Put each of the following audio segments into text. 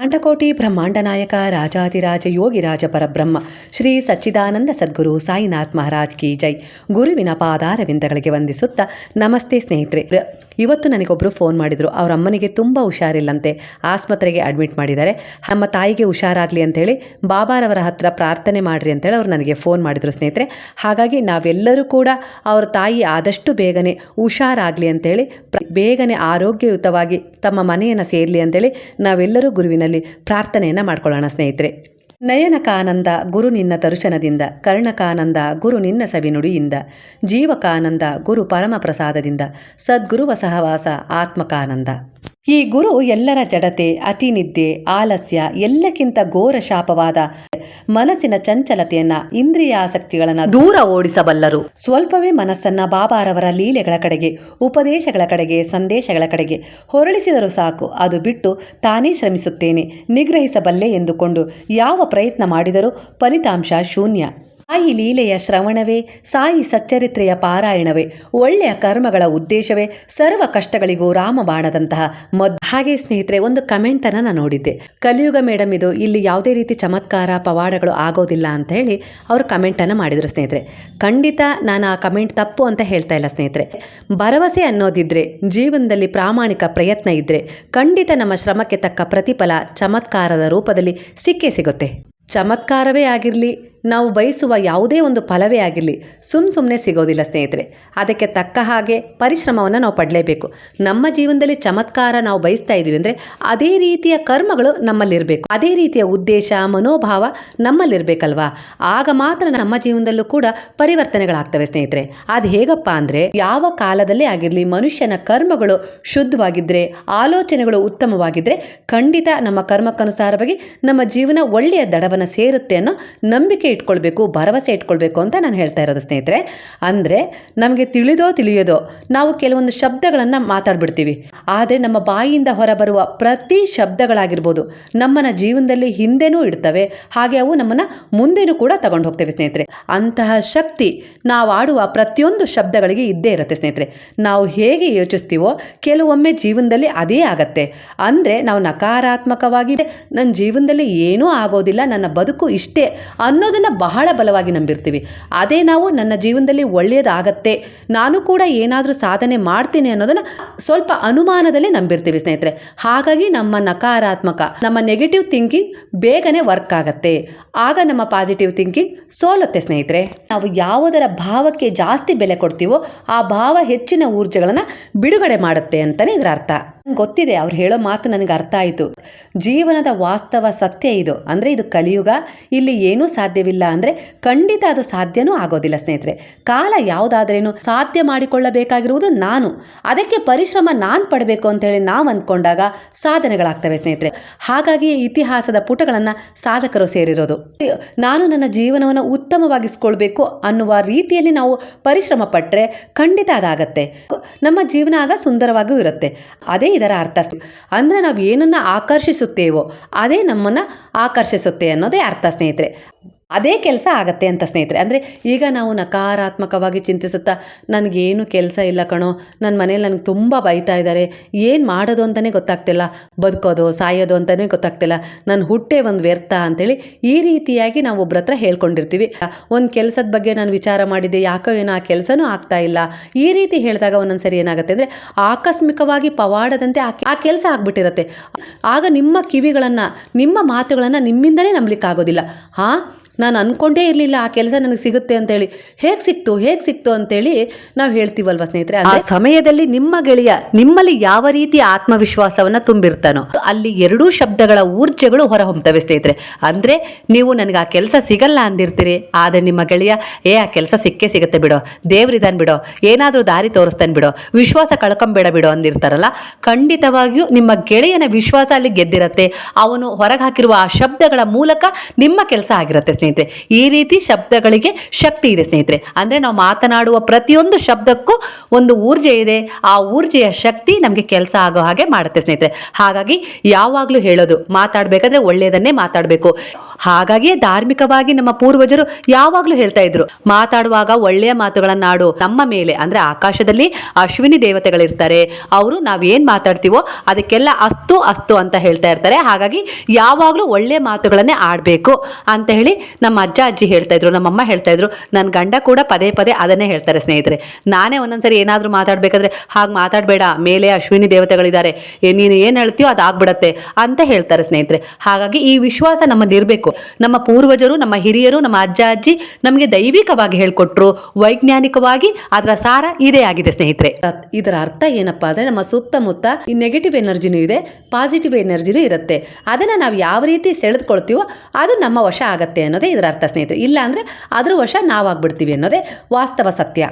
ಅಂಟಕೋಟಿ ಬ್ರಹ್ಮಾಂಡ ನಾಯಕ ರಾಜಾದಿರಾಜ ಯೋಗಿರಾಜ ಪರಬ್ರಹ್ಮ, ಶ್ರೀ ಸಚ್ಚಿದಾನಂದ ಸದ್ಗುರು ಸಾಯಿನಾಥ್ ಮಹಾರಾಜ್ ಕಿ ಜೈ. ಗುರುವಿನ ಪಾದಾರವಿಂದಗಳಿಗೆ ವಂದಿಸುತ್ತಾ ನಮಸ್ತೆ ಸ್ನೇಹಿತರೆ. ಇವತ್ತು ನನಗೊಬ್ಬರು ಫೋನ್ ಮಾಡಿದರು. ಅವ್ರ ಅಮ್ಮನಿಗೆ ತುಂಬ ಹುಷಾರಿಲ್ಲಂತೆ. ಆಸ್ಪತ್ರೆಗೆ ಅಡ್ಮಿಟ್ ಮಾಡಿದ್ದಾರೆ. ನಮ್ಮ ತಾಯಿಗೆ ಹುಷಾರಾಗಲಿ ಅಂತೇಳಿ ಬಾಬಾರವರ ಹತ್ರ ಪ್ರಾರ್ಥನೆ ಮಾಡಿರಿ ಅಂತೇಳಿ ಅವರು ನನಗೆ ಫೋನ್ ಮಾಡಿದರು ಸ್ನೇಹಿತರೆ. ಹಾಗಾಗಿ ನಾವೆಲ್ಲರೂ ಕೂಡ ಅವ್ರ ತಾಯಿ ಆದಷ್ಟು ಬೇಗನೆ ಹುಷಾರಾಗಲಿ ಅಂತೇಳಿ ಬೇಗನೆ ಆರೋಗ್ಯಯುತವಾಗಿ ತಮ್ಮ ಮನೆಯನ್ನು ಸೇರಲಿ ಅಂತೇಳಿ ನಾವೆಲ್ಲರೂ ಗುರುವಿನಲ್ಲಿ ಪ್ರಾರ್ಥನೆಯನ್ನು ಮಾಡ್ಕೊಳ್ಳೋಣ ಸ್ನೇಹಿತರೆ. ನಯನಕಾನಂದ ಗುರು ನಿನ್ನ ತರುಶನದಿಂದ ಕರ್ಣಕಾನಂದ ಗುರು ನಿನ್ನ ಸವಿನುಡಿಯಿಂದ, ಜೀವಕಾನಂದ ಗುರು ಪರಮ ಪ್ರಸಾದದಿಂದ ಸದ್ಗುರುವ ಸಹವಾಸ ಆತ್ಮಕಾನಂದ. ಈ ಗುರು ಎಲ್ಲರ ಜಡತೆ, ಅತಿನಿದ್ದೆ, ಆಲಸ್ಯ, ಎಲ್ಲಕ್ಕಿಂತ ಘೋರ ಶಾಪವಾದ ಮನಸ್ಸಿನ ಚಂಚಲತೆಯನ್ನ, ಇಂದ್ರಿಯಾಸಕ್ತಿಗಳನ್ನ ದೂರ ಓಡಿಸಬಲ್ಲರು. ಸ್ವಲ್ಪವೇ ಮನಸ್ಸನ್ನ ಬಾಬಾರವರ ಲೀಲೆಗಳ ಕಡೆಗೆ, ಉಪದೇಶಗಳ ಕಡೆಗೆ, ಸಂದೇಶಗಳ ಕಡೆಗೆ ಹೊರಳಿಸಿದರೂ ಸಾಕು. ಅದು ಬಿಟ್ಟು ತಾನೇ ಶ್ರಮಿಸುತ್ತೇನೆ, ನಿಗ್ರಹಿಸಬಲ್ಲೆ ಎಂದುಕೊಂಡು ಯಾವ ಪ್ರಯತ್ನ ಮಾಡಿದರೂ ಫಲಿತಾಂಶ ಶೂನ್ಯ. ಸಾಯಿ ಲೀಲೆಯ ಶ್ರವಣವೇ, ಸಾಯಿ ಸಚ್ಚರಿತ್ರೆಯ ಪಾರಾಯಣವೇ, ಒಳ್ಳೆಯ ಕರ್ಮಗಳ ಉದ್ದೇಶವೇ, ಸರ್ವ ಕಷ್ಟಗಳಿಗೂ ರಾಮಬಾಣದಂತಹ ಮದ್. ಹಾಗೆ ಸ್ನೇಹಿತರೆ, ಒಂದು ಕಮೆಂಟನ್ನು ನಾನು ನೋಡಿದ್ದೆ. ಕಲಿಯುಗ ಮೇಡಮ್ ಇದು ಇಲ್ಲಿ ಯಾವುದೇ ರೀತಿ ಚಮತ್ಕಾರ, ಪವಾಡಗಳು ಆಗೋದಿಲ್ಲ ಅಂತ ಹೇಳಿ ಅವರು ಕಮೆಂಟನ್ನು ಮಾಡಿದರು ಸ್ನೇಹಿತರೆ. ಖಂಡಿತ ನಾನು ಆ ಕಮೆಂಟ್ ತಪ್ಪು ಅಂತ ಹೇಳ್ತಾ ಇಲ್ಲ ಸ್ನೇಹಿತರೆ. ಭರವಸೆ ಅನ್ನೋದಿದ್ರೆ, ಜೀವನದಲ್ಲಿ ಪ್ರಾಮಾಣಿಕ ಪ್ರಯತ್ನ ಇದ್ರೆ, ಖಂಡಿತ ನಮ್ಮ ಶ್ರಮಕ್ಕೆ ತಕ್ಕ ಪ್ರತಿಫಲ, ಚಮತ್ಕಾರದ ರೂಪದಲ್ಲಿ ಸಿಕ್ಕೇ ಸಿಗುತ್ತೆ. ಚಮತ್ಕಾರವೇ ಆಗಿರಲಿ ನಾವು ಬಯಸುವ ಯಾವುದೇ ಒಂದು ಫಲವೇ ಆಗಿರಲಿ, ಸುಮ್ ಸುಮ್ಮನೆ ಸಿಗೋದಿಲ್ಲ ಸ್ನೇಹಿತರೆ. ಅದಕ್ಕೆ ತಕ್ಕ ಹಾಗೆ ಪರಿಶ್ರಮವನ್ನು ನಾವು ಪಡಲೇಬೇಕು. ನಮ್ಮ ಜೀವನದಲ್ಲಿ ಚಮತ್ಕಾರ ನಾವು ಬಯಸ್ತಾ ಇದ್ದೀವಿ ಅಂದರೆ ಅದೇ ರೀತಿಯ ಕರ್ಮಗಳು ನಮ್ಮಲ್ಲಿರಬೇಕು. ಅದೇ ರೀತಿಯ ಉದ್ದೇಶ, ಮನೋಭಾವ ನಮ್ಮಲ್ಲಿರಬೇಕಲ್ವಾ? ಆಗ ಮಾತ್ರ ನಮ್ಮ ಜೀವನದಲ್ಲೂ ಕೂಡ ಪರಿವರ್ತನೆಗಳಾಗ್ತವೆ ಸ್ನೇಹಿತರೆ. ಅದು ಹೇಗಪ್ಪ ಅಂದರೆ ಯಾವ ಕಾಲದಲ್ಲೇ ಆಗಿರಲಿ, ಮನುಷ್ಯನ ಕರ್ಮಗಳು ಶುದ್ಧವಾಗಿದ್ದರೆ ಆಲೋಚನೆಗಳು ಉತ್ತಮವಾಗಿದ್ದರೆ ಖಂಡಿತ ನಮ್ಮ ಕರ್ಮಕ್ಕನುಸಾರವಾಗಿ ನಮ್ಮ ಜೀವನ ಒಳ್ಳೆಯ ದಡವನ್ನು ಸೇರುತ್ತೆ ಅನ್ನೋ ನಂಬಿಕೆ ಇಟ್ಕೊಳ್ಬೇಕು, ಭರವಸೆ ಇಟ್ಕೊಳ್ಬೇಕು ಅಂತ ನಾನು ಹೇಳ್ತಾ ಇರೋದು ಸ್ನೇಹಿತರೆ. ಅಂದರೆ ನಮಗೆ ತಿಳಿದೋ ತಿಳಿಯೋದೋ ನಾವು ಕೆಲವೊಂದು ಶಬ್ದಗಳನ್ನು ಮಾತಾಡ್ಬಿಡ್ತೀವಿ. ಆದರೆ ನಮ್ಮ ಬಾಯಿಯಿಂದ ಹೊರಬರುವ ಪ್ರತಿ ಶಬ್ದಗಳಾಗಿರ್ಬೋದು ನಮ್ಮನ್ನು ಜೀವನದಲ್ಲಿ ಹಿಂದೆನೂ ಇಡ್ತವೆ. ಹಾಗೆ ಅವು ನಮ್ಮನ್ನು ಮುಂದೆನೂ ಕೂಡ ತಗೊಂಡು ಹೋಗ್ತೇವೆ ಸ್ನೇಹಿತರೆ. ಅಂತಹ ಶಕ್ತಿ ನಾವು ಆಡುವ ಪ್ರತಿಯೊಂದು ಶಬ್ದಗಳಿಗೆ ಇದ್ದೇ ಇರುತ್ತೆ ಸ್ನೇಹಿತರೆ. ನಾವು ಹೇಗೆ ಯೋಚಿಸ್ತೀವೋ ಕೆಲವೊಮ್ಮೆ ಜೀವನದಲ್ಲಿ ಅದೇ ಆಗತ್ತೆ. ಅಂದರೆ ನಾವು ನಕಾರಾತ್ಮಕವಾಗಿ ನನ್ನ ಜೀವನದಲ್ಲಿ ಏನೂ ಆಗೋದಿಲ್ಲ, ನನ್ನ ಬದುಕು ಇಷ್ಟೇ ಅನ್ನೋದನ್ನು ಬಹಳ ಬಲವಾಗಿ ನಂಬಿರ್ತೀವಿ. ಅದೇ ನಾವು ನನ್ನ ಜೀವನದಲ್ಲಿ ಒಳ್ಳೆಯದಾಗತ್ತೆ ನಾನು ಕೂಡ ಏನಾದರೂ ಸಾಧನೆ ಮಾಡ್ತೀನಿ ಅನ್ನೋದನ್ನು ಸ್ವಲ್ಪ ಅನುಮಾನದಲ್ಲೇ ನಂಬಿರ್ತೀವಿ ಸ್ನೇಹಿತರೆ. ಹಾಗಾಗಿ ನಮ್ಮ ನಕಾರಾತ್ಮಕ, ನಮ್ಮ ನೆಗೆಟಿವ್ ಥಿಂಕಿಂಗ್ ಬೇಗನೆ ವರ್ಕ್ ಆಗತ್ತೆ. ಆಗ ನಮ್ಮ ಪಾಸಿಟಿವ್ ಥಿಂಕಿಂಗ್ ಸೋಲುತ್ತೆ ಸ್ನೇಹಿತರೆ. ನಾವು ಯಾವುದರ ಭಾವಕ್ಕೆ ಜಾಸ್ತಿ ಬೆಲೆ ಕೊಡ್ತೀವೋ, ಆ ಭಾವ ಹೆಚ್ಚಿನ ಊರ್ಜೆಗಳನ್ನು ಬಿಡುಗಡೆ ಮಾಡುತ್ತೆ ಅಂತಲೇ ಇದರ ಅರ್ಥ. ಗೊತ್ತಿದೆ, ಅವ್ರು ಹೇಳೋ ಮಾತು ನನಗೆ ಅರ್ಥ ಆಯಿತು. ಜೀವನದ ವಾಸ್ತವ ಸತ್ಯ ಇದು. ಅಂದರೆ ಇದು ಕಲಿಯುಗ, ಇಲ್ಲಿ ಏನೂ ಸಾಧ್ಯವಿಲ್ಲ ಅಂದರೆ ಖಂಡಿತ ಅದು ಸಾಧ್ಯನೂ ಆಗೋದಿಲ್ಲ ಸ್ನೇಹಿತರೆ. ಕಾಲ ಯಾವುದಾದ್ರೇನು ಸಾಧ್ಯ ಮಾಡಿಕೊಳ್ಳಬೇಕಾಗಿರುವುದು ನಾನು. ಅದಕ್ಕೆ ಪರಿಶ್ರಮ ನಾನು ಪಡಬೇಕು ಅಂತೇಳಿ ನಾವು ಅಂದ್ಕೊಂಡಾಗ ಸಾಧನೆಗಳಾಗ್ತವೆ ಸ್ನೇಹಿತರೆ. ಹಾಗಾಗಿ ಇತಿಹಾಸದ ಪುಟಗಳನ್ನು ಸಾಧಕರು ಸೇರಿರೋದು. ನಾನು ನನ್ನ ಜೀವನವನ್ನು ಉತ್ತಮವಾಗಿಸ್ಕೊಳ್ಬೇಕು ಅನ್ನುವ ರೀತಿಯಲ್ಲಿ ನಾವು ಪರಿಶ್ರಮ ಪಟ್ಟರೆ ಖಂಡಿತ ಅದಾಗತ್ತೆ. ನಮ್ಮ ಜೀವನ ಆಗ ಸುಂದರವಾಗಿಯೂ ಇರುತ್ತೆ. ಅದೇ ಇದರ ಅರ್ಥ ಅಂದರೆ ನಾವು ಏನನ್ನು ಆಕರ್ಷಿಸುತ್ತೇವೋ ಅದೇ ನಮ್ಮನ್ನು ಆಕರ್ಷಿಸುತ್ತೆ ಅನ್ನೋದೇ ಅರ್ಥ ಸ್ನೇಹಿತರೆ. ಅದೇ ಕೆಲಸ ಆಗತ್ತೆ ಅಂತ ಸ್ನೇಹಿತರೆ. ಅಂದರೆ ಈಗ ನಾವು ನಕಾರಾತ್ಮಕವಾಗಿ ಚಿಂತಿಸುತ್ತಾ, ನನಗೇನು ಕೆಲಸ ಇಲ್ಲ ಕಣೋ ನನ್ನ ಮನೇಲಿ ನನಗೆ ತುಂಬ ಬೈತಾ ಇದ್ದಾರೆ ಏನು ಮಾಡೋದು ಅಂತಲೇ ಗೊತ್ತಾಗ್ತಿಲ್ಲ. ಬದುಕೋದು, ಸಾಯೋದು ಅಂತಲೇ ಗೊತ್ತಾಗ್ತಿಲ್ಲ. ನನ್ನ ಹುಟ್ಟೆ ಒಂದು ವ್ಯರ್ಥ ಅಂತೇಳಿ ಈ ರೀತಿಯಾಗಿ ನಾವು ಒಬ್ಬರ ಹತ್ರ ಹೇಳ್ಕೊಂಡಿರ್ತೀವಿ. ಒಂದು ಕೆಲಸದ ಬಗ್ಗೆ ನಾನು ವಿಚಾರ ಮಾಡಿದ್ದೆ, ಯಾಕೋ ಏನೋ ಆ ಕೆಲಸನೂ ಆಗ್ತಾ ಇಲ್ಲ. ಈ ರೀತಿ ಹೇಳಿದಾಗ ಒಂದೊಂದು ಸರಿ ಏನಾಗುತ್ತೆ ಅಂದರೆ ಆಕಸ್ಮಿಕವಾಗಿ ಪವಾಡದಂತೆ ಆ ಆ ಕೆಲಸ ಆಗ್ಬಿಟ್ಟಿರುತ್ತೆ. ಆಗ ನಿಮ್ಮ ಕಿವಿಗಳನ್ನು, ನಿಮ್ಮ ಮಾತುಗಳನ್ನು ನಿಮ್ಮಿಂದಲೇ ನಂಬಲಿಕ್ಕಾಗೋದಿಲ್ಲ. ಹಾಂ ನಾನು ಅಂದ್ಕೊಂಡೇ ಇರಲಿಲ್ಲ ಆ ಕೆಲಸ ನನಗೆ ಸಿಗುತ್ತೆ ಅಂತೇಳಿ. ಹೇಗೆ ಸಿಕ್ತು ಹೇಗೆ ಸಿಕ್ತು ಅಂತೇಳಿ ನಾವು ಹೇಳ್ತೀವಲ್ವ ಸ್ನೇಹಿತರೆ? ಆ ಸಮಯದಲ್ಲಿ ನಿಮ್ಮ ಗೆಳೆಯ ನಿಮ್ಮಲ್ಲಿ ಯಾವ ರೀತಿ ಆತ್ಮವಿಶ್ವಾಸವನ್ನ ತುಂಬಿರ್ತಾನೋ ಅಲ್ಲಿ ಎರಡೂ ಶಬ್ದಗಳ ಊರ್ಜೆಗಳು ಹೊರಹೊಮ್ತವೆ ಸ್ನೇಹಿತರೆ. ಅಂದ್ರೆ ನೀವು ನನಗೆ ಆ ಕೆಲಸ ಸಿಗಲ್ಲ ಅಂದಿರ್ತೀರಿ ಆದರೆ ನಿಮ್ಮ ಗೆಳೆಯ ಏ ಆ ಕೆಲಸ ಸಿಕ್ಕೇ ಸಿಗುತ್ತೆ ಬಿಡೋ ದೇವ್ರಿದಾನ್ ಬಿಡೋ ಏನಾದರೂ ದಾರಿ ತೋರಿಸ್ತಾನೆ ಬಿಡೋ ವಿಶ್ವಾಸ ಕಳ್ಕೊಂಬೇಡ ಬಿಡೋ ಅಂದಿರ್ತಾರಲ್ಲ ಖಂಡಿತವಾಗಿಯೂ ನಿಮ್ಮ ಗೆಳೆಯನ ವಿಶ್ವಾಸ ಅಲ್ಲಿ ಗೆದ್ದಿರತ್ತೆ. ಅವನು ಹೊರಗೆ ಹಾಕಿರುವ ಆ ಶಬ್ದಗಳ ಮೂಲಕ ನಿಮ್ಮ ಕೆಲಸ ಆಗಿರುತ್ತೆ ಸ್ನೇಹಿತರೆ. ಈ ರೀತಿ ಶಬ್ದಗಳಿಗೆ ಶಕ್ತಿ ಇದೆ ಸ್ನೇಹಿತರೆ. ಅಂದ್ರೆ ನಾವು ಮಾತನಾಡುವ ಪ್ರತಿಯೊಂದು ಶಬ್ದಕ್ಕೂ ಒಂದು ಊರ್ಜೆ ಇದೆ. ಆ ಊರ್ಜೆಯ ಶಕ್ತಿ ನಮಗೆ ಕೆಲಸ ಆಗೋ ಹಾಗೆ ಮಾಡುತ್ತೆ ಸ್ನೇಹಿತರೆ. ಹಾಗಾಗಿ ಯಾವಾಗಲೂ ಹೇಳೋದು, ಮಾತಾಡಬೇಕಾದ್ರೆ ಒಳ್ಳೆಯದನ್ನೇ ಮಾತಾಡಬೇಕು. ಹಾಗಾಗಿ ಧಾರ್ಮಿಕವಾಗಿ ನಮ್ಮ ಪೂರ್ವಜರು ಯಾವಾಗಲೂ ಹೇಳ್ತಾ ಇದ್ರು, ಮಾತಾಡುವಾಗ ಒಳ್ಳೆಯ ಮಾತುಗಳನ್ನಾಡು. ನಮ್ಮ ಮೇಲೆ, ಅಂದ್ರೆ ಆಕಾಶದಲ್ಲಿ ಅಶ್ವಿನಿ ದೇವತೆಗಳಿರ್ತಾರೆ, ಅವರು ನಾವೇನ್ ಮಾತಾಡ್ತೀವೋ ಅದಕ್ಕೆಲ್ಲ ಅಸ್ತು ಅಸ್ತು ಅಂತ ಹೇಳ್ತಾ ಇರ್ತಾರೆ. ಹಾಗಾಗಿ ಯಾವಾಗಲೂ ಒಳ್ಳೆಯ ಮಾತುಗಳನ್ನೇ ಆಡಬೇಕು ಅಂತ ಹೇಳಿ ನಮ್ಮ ಅಜ್ಜ ಅಜ್ಜಿ ಹೇಳ್ತಾ ಇದ್ರು ನಮ್ಮಮ್ಮ ಹೇಳ್ತಾ ಇದ್ರು. ನನ್ನ ಗಂಡ ಕೂಡ ಪದೇ ಪದೇ ಅದನ್ನೇ ಹೇಳ್ತಾರೆ ಸ್ನೇಹಿತರೆ. ನಾನೇ ಒಂದೊಂದ್ಸರಿ ಏನಾದರೂ ಮಾತಾಡ್ಬೇಕಾದ್ರೆ, ಹಾಗೆ ಮಾತಾಡಬೇಡ, ಮೇಲೆ ಅಶ್ವಿನಿ ದೇವತೆಗಳಿದ್ದಾರೆ ನೀನು ಏನು ಹೇಳ್ತೀಯೋ ಅದು ಆಗ್ಬಿಡತ್ತೆ ಅಂತ ಹೇಳ್ತಾರೆ ಸ್ನೇಹಿತರೆ. ಹಾಗಾಗಿ ಈ ವಿಶ್ವಾಸ ನಮ್ಮದಿರಬೇಕು ನಮ್ಮ ಪೂರ್ವಜರು, ನಮ್ಮ ಹಿರಿಯರು, ನಮ್ಮ ಅಜ್ಜ, ಅಜ್ಜಿ ನಮಗೆ ದೈವಿಕವಾಗಿ ಹೇಳ್ಕೊಟ್ರು. ವೈಜ್ಞಾನಿಕವಾಗಿ ಅದರ ಸಾರ ಇದೇ ಆಗಿದೆ ಸ್ನೇಹಿತರೆ. ಇದರ ಅರ್ಥ ಏನಪ್ಪಾ ಅಂದರೆ ನಮ್ಮ ಸುತ್ತಮುತ್ತ ಈ ನೆಗೆಟಿವ್ ಎನರ್ಜಿನೂ ಇದೆ ಪಾಸಿಟಿವ್ ಎನರ್ಜಿನೂ ಇರುತ್ತೆ. ಅದನ್ನು ನಾವು ಯಾವ ರೀತಿ ಸೆಳೆದುಕೊಳ್ತೀವೋ ಅದು ನಮ್ಮ ವಶ ಆಗತ್ತೆ ಅನ್ನೋದೇ ಇದರ ಅರ್ಥ ಸ್ನೇಹಿತರೆ. ಇಲ್ಲ ಅಂದ್ರೆ ಅದ್ರ ವಶ ನಾವಾಗ್ಬಿಡ್ತೀವಿ ಅನ್ನೋದೇ ವಾಸ್ತವ ಸತ್ಯ.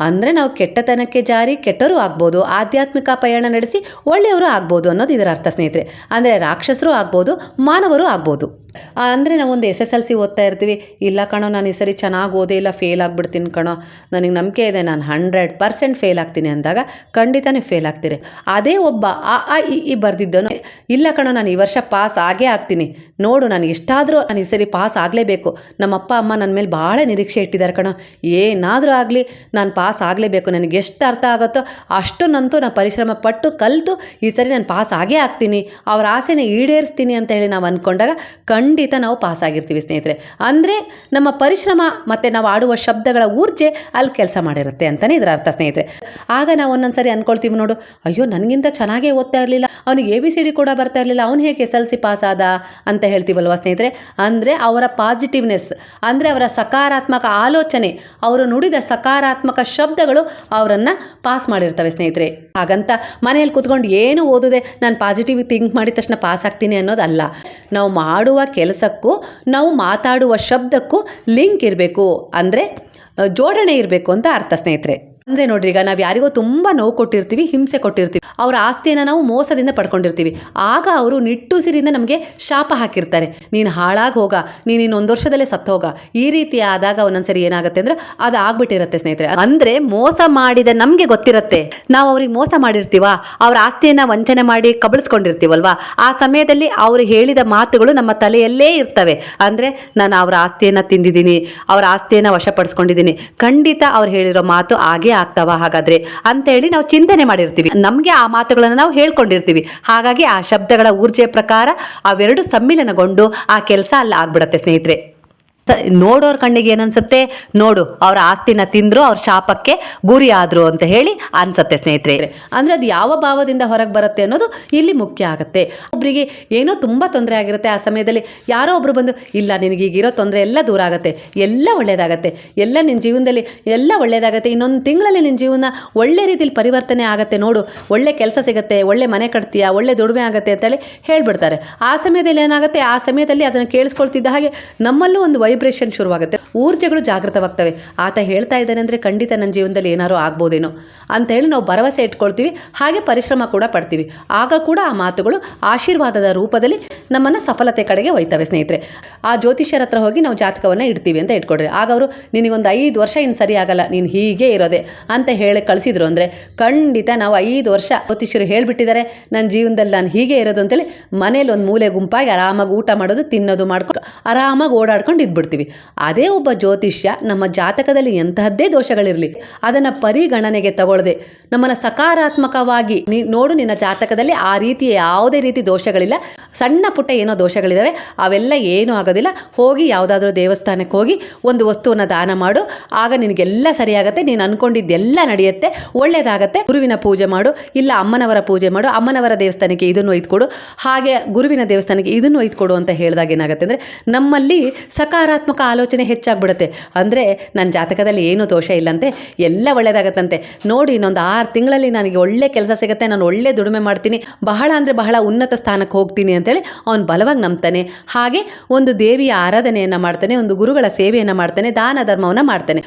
ಅಂದರೆ ನಾವು ಕೆಟ್ಟತನಕ್ಕೆ ಜಾರಿ, ಕೆಟ್ಟರೂ ಆಗ್ಬೋದು, ಆಧ್ಯಾತ್ಮಿಕ ಪಯಣ ನಡೆಸಿ ಒಳ್ಳೆಯವರು ಆಗ್ಬೋದು ಅನ್ನೋದು ಇದರ ಅರ್ಥ, ಸ್ನೇಹಿತರೆ. ಅಂದರೆ ರಾಕ್ಷಸರು ಆಗ್ಬೋದು, ಮಾನವರು ಆಗ್ಬೋದು. ಅಂದರೆ ನಾವೊಂದು ಎಸ್ ಎಸ್ ಎಲ್ ಸಿ ಓದ್ತಾ ಇರ್ತೀವಿ. ಇಲ್ಲ ಕಣೋ, ನಾನು ಈ ಸರಿ ಚೆನ್ನಾಗಿ ಓದೇ ಇಲ್ಲ ಫೇಲ್ ಆಗಿಬಿಡ್ತೀನಿ ಕಣೋ. ನನಗೆ ನಂಬಿಕೆ ಇದೆ, ನಾನು ಹಂಡ್ರೆಡ್ ಪರ್ಸೆಂಟ್ ಫೇಲ್ ಆಗ್ತೀನಿ ಅಂದಾಗ ಖಂಡಿತನೇ ಫೇಲ್ ಆಗ್ತೀರಿ. ಅದೇ ಒಬ್ಬ, ಆ ಆ, ಈ ಬರೆದಿದ್ದನು ಇಲ್ಲ ಕಣೋ, ನಾನು ಈ ವರ್ಷ ಪಾಸ್ ಆಗೇ ಆಗ್ತೀನಿ. ನೋಡು ನಾನು ಎಷ್ಟಾದರೂ ನಾನು ಈ ಸರಿ ಪಾಸ್ ಆಗಲೇಬೇಕು. ನಮ್ಮ ಅಪ್ಪ ಅಮ್ಮ ನನ್ನ ಮೇಲೆ ಭಾಳ ನಿರೀಕ್ಷೆ ಇಟ್ಟಿದ್ದಾರೆ ಕಣೋ. ಏನಾದರೂ ಆಗಲಿ ನಾನು ಪಾಸ್ ಆಗಲೇಬೇಕು, ನನಗೆ ಎಷ್ಟು ಅರ್ಥ ಆಗುತ್ತೋ ಅಷ್ಟನ್ನಂತೂ ನಾನು ಪರಿಶ್ರಮ ಪಟ್ಟು ಕಲಿತು ಈ ಸರಿ ನಾನು ಪಾಸ್ ಆಗೇ ಆಗ್ತೀನಿ. ಅವ್ರ ಆಸೆನ ಈಡೇರಿಸ್ತೀನಿ ಅಂತ ಹೇಳಿ ನಾವು ಅಂದ್ಕೊಂಡಾಗ ಖಂಡಿತ ನಾವು ಪಾಸ್ ಆಗಿರ್ತೀವಿ ಸ್ನೇಹಿತರೆ. ಅಂದರೆ ನಮ್ಮ ಪರಿಶ್ರಮ ಮತ್ತು ನಾವು ಆಡುವ ಶಬ್ದಗಳ ಊರ್ಜೆ ಅಲ್ಲಿ ಕೆಲಸ ಮಾಡಿರುತ್ತೆ ಅಂತಲೇ ಇದರ ಅರ್ಥ ಸ್ನೇಹಿತರೆ. ಆಗ ನಾವು ಒಂದೊಂದು ಸರಿ ಅಂದ್ಕೊಳ್ತೀವಿ ನೋಡು, ಅಯ್ಯೋ ನನಗಿಂತ ಚೆನ್ನಾಗೇ ಓದ್ತಾ ಇರಲಿಲ್ಲ, ಅವನಿಗೆ ಎ ಬಿ ಸಿ ಡಿ ಕೂಡ ಬರ್ತಾ ಇರಲಿಲ್ಲ, ಅವ್ನು ಹೇಗೆ ಎಸ್ ಎಲ್ ಸಿ ಪಾಸ್ ಆದ ಅಂತ ಹೇಳ್ತೀವಲ್ವ ಸ್ನೇಹಿತರೆ? ಅಂದರೆ ಅವರ ಪಾಸಿಟಿವ್ನೆಸ್ ಅಂದರೆ ಅವರ ಸಕಾರಾತ್ಮಕ ಆಲೋಚನೆ, ಅವರು ನುಡಿದ ಸಕಾರಾತ್ಮಕ ಶಬ್ದಗಳು ಅವರನ್ನು ಪಾಸ್ ಮಾಡಿರ್ತವೆ, ಸ್ನೇಹಿತರೆ. ಹಾಗಂತ ಮನೆಯಲ್ಲಿ ಕೂತ್ಕೊಂಡು ಏನು ಓದಿದೆ? ನಾನು ಪಾಸಿಟಿವ್ ಥಿಂಕ್ ಮಾಡಿದ ತಕ್ಷಣ ಪಾಸ್ ಆಗ್ತೀನಿ ಅನ್ನೋದಲ್ಲ. ನಾವು ಮಾಡುವ ಕೆಲಸಕ್ಕೂ, ನಾವು ಮಾತಾಡುವ ಶಬ್ದಕ್ಕೂ ಲಿಂಕ್ ಇರಬೇಕು. ಅಂದರೆ ಜೋಡಣೆ ಇರಬೇಕು ಅಂತ ಅರ್ಥ, ಸ್ನೇಹಿತರೆ. ಅಂದರೆ ನೋಡ್ರಿ, ಈಗ ನಾವು ಯಾರಿಗೋ ತುಂಬಾ ನೋವು ಕೊಟ್ಟಿರ್ತೀವಿ, ಹಿಂಸೆ ಕೊಟ್ಟಿರ್ತೀವಿ. ಅವರ ಆಸ್ತಿಯನ್ನ ನಾವು ಮೋಸದಿಂದ ಪಡ್ಕೊಂಡಿರ್ತೀವಿ. ಆಗ ಅವರು ನಿಟ್ಟುಸಿರಿಂದ ನಮಗೆ ಶಾಪ ಹಾಕಿರ್ತಾರೆ. ನೀನು ಹಾಳಾಗಿ ಹೋಗ, ನೀನು ಇನ್ನೊಂದು ವರ್ಷದಲ್ಲೇ ಸತ್ತು ಹೋಗ. ಈ ರೀತಿ ಆದಾಗ ಒಂದೊಂದ್ಸರಿ ಏನಾಗುತ್ತೆ ಅಂದ್ರೆ ಅದು ಆಗ್ಬಿಟ್ಟಿರುತ್ತೆ ಸ್ನೇಹಿತರೆ. ಅಂದ್ರೆ ಮೋಸ ಮಾಡಿದ ನಮ್ಗೆ ಗೊತ್ತಿರತ್ತೆ. ನಾವು ಅವ್ರಿಗೆ ಮೋಸ ಮಾಡಿರ್ತೀವ? ಅವ್ರ ಆಸ್ತಿಯನ್ನ ವಂಚನೆ ಮಾಡಿ ಕಬಳಿಸ್ಕೊಂಡಿರ್ತೀವಲ್ವಾ? ಆ ಸಮಯದಲ್ಲಿ ಅವ್ರು ಹೇಳಿದ ಮಾತುಗಳು ನಮ್ಮ ತಲೆಯಲ್ಲೇ ಇರ್ತವೆ. ಅಂದ್ರೆ ನಾನು ಅವರ ಆಸ್ತಿಯನ್ನ ತಿಂದಿದ್ದೀನಿ, ಅವರ ಆಸ್ತಿಯನ್ನ ವಶಪಡಿಸ್ಕೊಂಡಿದ್ದೀನಿ. ಖಂಡಿತ ಅವ್ರು ಹೇಳಿರೋ ಮಾತು ಹಾಗೆ ಆಗ್ತಾವ ಹಾಗಾದ್ರೆ? ಅಂತ ಹೇಳಿ ನಾವು ಚಿಂತನೆ ಮಾಡಿರ್ತೀವಿ. ನಮ್ಗೆ ಆ ಮಾತುಗಳನ್ನು ನಾವು ಹೇಳ್ಕೊಂಡಿರ್ತೀವಿ. ಹಾಗಾಗಿ ಆ ಶಬ್ದಗಳ ಊರ್ಜೆಯ ಪ್ರಕಾರ ಅವೆರಡು ಸಮ್ಮಿಲನಗೊಂಡು ಆ ಕೆಲಸ ಅಲ್ಲಿ ಆಗ್ಬಿಡತ್ತೆ ಸ್ನೇಹಿತರೆ. ನೋಡೋರ್ ಕಣ್ಣಿಗೆ ಏನನ್ಸುತ್ತೆ? ನೋಡು, ಅವ್ರ ಆಸ್ತಿನ ತಿಂದ್ರು, ಅವ್ರ ಶಾಪಕ್ಕೆ ಗುರಿ ಆದ್ರು ಅಂತ ಹೇಳಿ ಅನ್ಸತ್ತೆ ಸ್ನೇಹಿತರೆ. ಅಂದರೆ ಅದು ಯಾವ ಭಾವದಿಂದ ಹೊರಗೆ ಬರುತ್ತೆ ಅನ್ನೋದು ಇಲ್ಲಿ ಮುಖ್ಯ ಆಗುತ್ತೆ. ಒಬ್ಬರಿಗೆ ಏನೋ ತುಂಬ ತೊಂದರೆ ಆಗಿರುತ್ತೆ, ಆ ಸಮಯದಲ್ಲಿ ಯಾರೋ ಒಬ್ರು ಬಂದು, ಇಲ್ಲ, ನಿನಗೆ ಈಗಿರೋ ತೊಂದರೆ ಎಲ್ಲ ದೂರ ಆಗುತ್ತೆ, ಎಲ್ಲ ಒಳ್ಳೆಯದಾಗತ್ತೆ ಎಲ್ಲ ನಿನ್ನ ಜೀವನದಲ್ಲಿ ಎಲ್ಲ ಒಳ್ಳೆಯದಾಗತ್ತೆ ಇನ್ನೊಂದು ತಿಂಗಳಲ್ಲಿ ನಿನ್ನ ಜೀವನ ಒಳ್ಳೆ ರೀತಿಯಲ್ಲಿ ಪರಿವರ್ತನೆ ಆಗುತ್ತೆ, ನೋಡು, ಒಳ್ಳೆ ಕೆಲಸ ಸಿಗುತ್ತೆ, ಒಳ್ಳೆ ಮನೆ ಕಟ್ತೀಯಾ, ಒಳ್ಳೆ ದುಡಿಮೆ ಆಗುತ್ತೆ ಅಂತೇಳಿ ಹೇಳ್ಬಿಡ್ತಾರೆ. ಆ ಸಮಯದಲ್ಲಿ ಏನಾಗುತ್ತೆ? ಆ ಸಮಯದಲ್ಲಿ ಅದನ್ನು ಕೇಳಿಸ್ಕೊಳ್ತಿದ್ದ ಹಾಗೆ ನಮ್ಮಲ್ಲೂ ಒಂದು ವೈಬ್ರೇಷನ್ ಶುರುವಾಗುತ್ತೆ. ಊರ್ಜೆಗಳು ಜಾಗೃತವಾಗ್ತವೆ. ಆತ ಹೇಳ್ತಾ ಇದ್ದಾನೆ ಅಂದರೆ ಖಂಡಿತ ನನ್ನ ಜೀವನದಲ್ಲಿ ಏನಾದ್ರು ಆಗ್ಬೋದೇನೋ ಅಂತ ಹೇಳಿ ನಾವು ಭರವಸೆ ಇಟ್ಕೊಳ್ತೀವಿ. ಹಾಗೆ ಪರಿಶ್ರಮ ಕೂಡ ಪಡ್ತೀವಿ. ಆಗ ಕೂಡ ಆ ಮಾತುಗಳು ಆಶೀರ್ವಾದದ ರೂಪದಲ್ಲಿ ನಮ್ಮನ್ನು ಸಫಲತೆ ಕಡೆಗೆ ಒಯ್ತವೆ ಸ್ನೇಹಿತರೆ. ಆ ಜ್ಯೋತಿಷ್ಯರ ಹತ್ರ ಹೋಗಿ ನಾವು ಜಾತಕವನ್ನು ಇಡ್ತೀವಿ ಅಂತ ಇಟ್ಕೊಡ್ರಿ ಆಗ ಅವರು, ನಿನಗೊಂದು ಐದು ವರ್ಷ ಇನ್ನು ಸರಿ ಆಗಲ್ಲ. ನೀನು ಹೀಗೆ ಇರೋದೆ ಅಂತ ಹೇಳಿ ಕಳಿಸಿದ್ರು ಅಂದರೆ ಖಂಡಿತ ನಾವು ಐದು ವರ್ಷ ಜ್ಯೋತಿಷ್ಯರು ಹೇಳಿಬಿಟ್ಟಿದ್ದಾರೆ. ನನ್ನ ಜೀವನದಲ್ಲಿ ನಾನು ಹೀಗೆ ಇರೋದು ಅಂತೇಳಿ ಮನೇಲಿ ಒಂದು ಮೂಲೆ ಗುಂಪಾಗಿ ಆರಾಮಾಗಿ ಊಟ ಮಾಡೋದು, ತಿನ್ನೋದು ಮಾಡ್ಕೊಂಡು ಆರಾಮಾಗಿ ಓಡಾಡ್ಕೊಂಡು ಇದ್ಬಿಡ್ತೀವಿ ಅದೇ ಒಬ್ಬ ಜ್ಯೋತಿಷ್ಯ ನಮ್ಮ ಜಾತಕದಲ್ಲಿ ಎಂತಹದ್ದೇ ದೋಷಗಳಿರಲಿ, ಅದನ್ನು ಪರಿಗಣನೆಗೆ ತಗೊಳ್ಳದೆ ನಮ್ಮನ್ನು ಸಕಾರಾತ್ಮಕವಾಗಿ ನೀ ನೋಡು ನಿನ್ನ ಜಾತಕದಲ್ಲಿ ಆ ರೀತಿಯ ಯಾವುದೇ ರೀತಿ ದೋಷಗಳಿಲ್ಲ, ಸಣ್ಣ ಪುಟ್ಟ ಏನೋ ದೋಷಗಳಿದ್ದಾವೆ ಅವೆಲ್ಲ ಏನೂ ಆಗೋದಿಲ್ಲ. ಹೋಗಿ ಯಾವುದಾದ್ರೂ ದೇವಸ್ಥಾನಕ್ಕೆ ಹೋಗಿ ಒಂದು ವಸ್ತುವನ್ನು ದಾನ ಮಾಡು. ಆಗ ನಿನಗೆಲ್ಲ ಸರಿಯಾಗತ್ತೆ, ನೀನು ಅನ್ಕೊಂಡಿದ್ದೆಲ್ಲ ನಡೆಯುತ್ತೆ ಒಳ್ಳೆಯದಾಗತ್ತೆ ಗುರುವಿನ ಪೂಜೆ ಮಾಡು, ಇಲ್ಲ ಅಮ್ಮನವರ ಪೂಜೆ ಮಾಡು, ಅಮ್ಮನವರ ದೇವಸ್ಥಾನಕ್ಕೆ ಇದನ್ನು ಒಯ್ದುಕೊಡು ಹಾಗೆ ಗುರುವಿನ ದೇವಸ್ಥಾನಕ್ಕೆ ಇದನ್ನು ಒಯ್ದುಕೊಡು ಅಂತ ಹೇಳಿದಾಗ ಏನಾಗುತ್ತೆ ಅಂದರೆ, ನಮ್ಮಲ್ಲಿ ಸಕಾರಾತ್ಮಕ ಆಲೋಚನೆ ಹೆಚ್ಚಾಗ್ಬಿಡುತ್ತೆ. ಅಂದರೆ ನನ್ನ ಜಾತಕದಲ್ಲಿ ಏನೂ ದೋಷ ಇಲ್ಲಂತೆ, ಎಲ್ಲ ಒಳ್ಳೆಯದಾಗತ್ತಂತೆ ನೋಡಿ ಇನ್ನೊಂದು ಆರು ತಿಂಗಳಲ್ಲಿ ನನಗೆ ಒಳ್ಳೆ ಕೆಲಸ ಸಿಗುತ್ತೆ, ನಾನು ಒಳ್ಳೆ ದುಡಿಮೆ ಮಾಡ್ತೀನಿ, ಬಹಳ ಅಂದರೆ ಬಹಳ ಉನ್ನತ ಸ್ಥಾನಕ್ಕೆ ಹೋಗ್ತೀನಿ ಅಂತೇಳಿ ಅವನು ಬಲವಾಗಿ ನಂಬ್ತಾನೆ. ಹಾಗೆ ಒಂದು ದೇವಿಯ ಆರಾಧನೆಯನ್ನು ಮಾಡ್ತಾನೆ, ಒಂದು ಗುರುಗಳ ಸೇವೆಯನ್ನು ಮಾಡ್ತಾನೆ, ದಾನ ಧರ್ಮವನ್ನು ಮಾಡ್ತಾನೆ.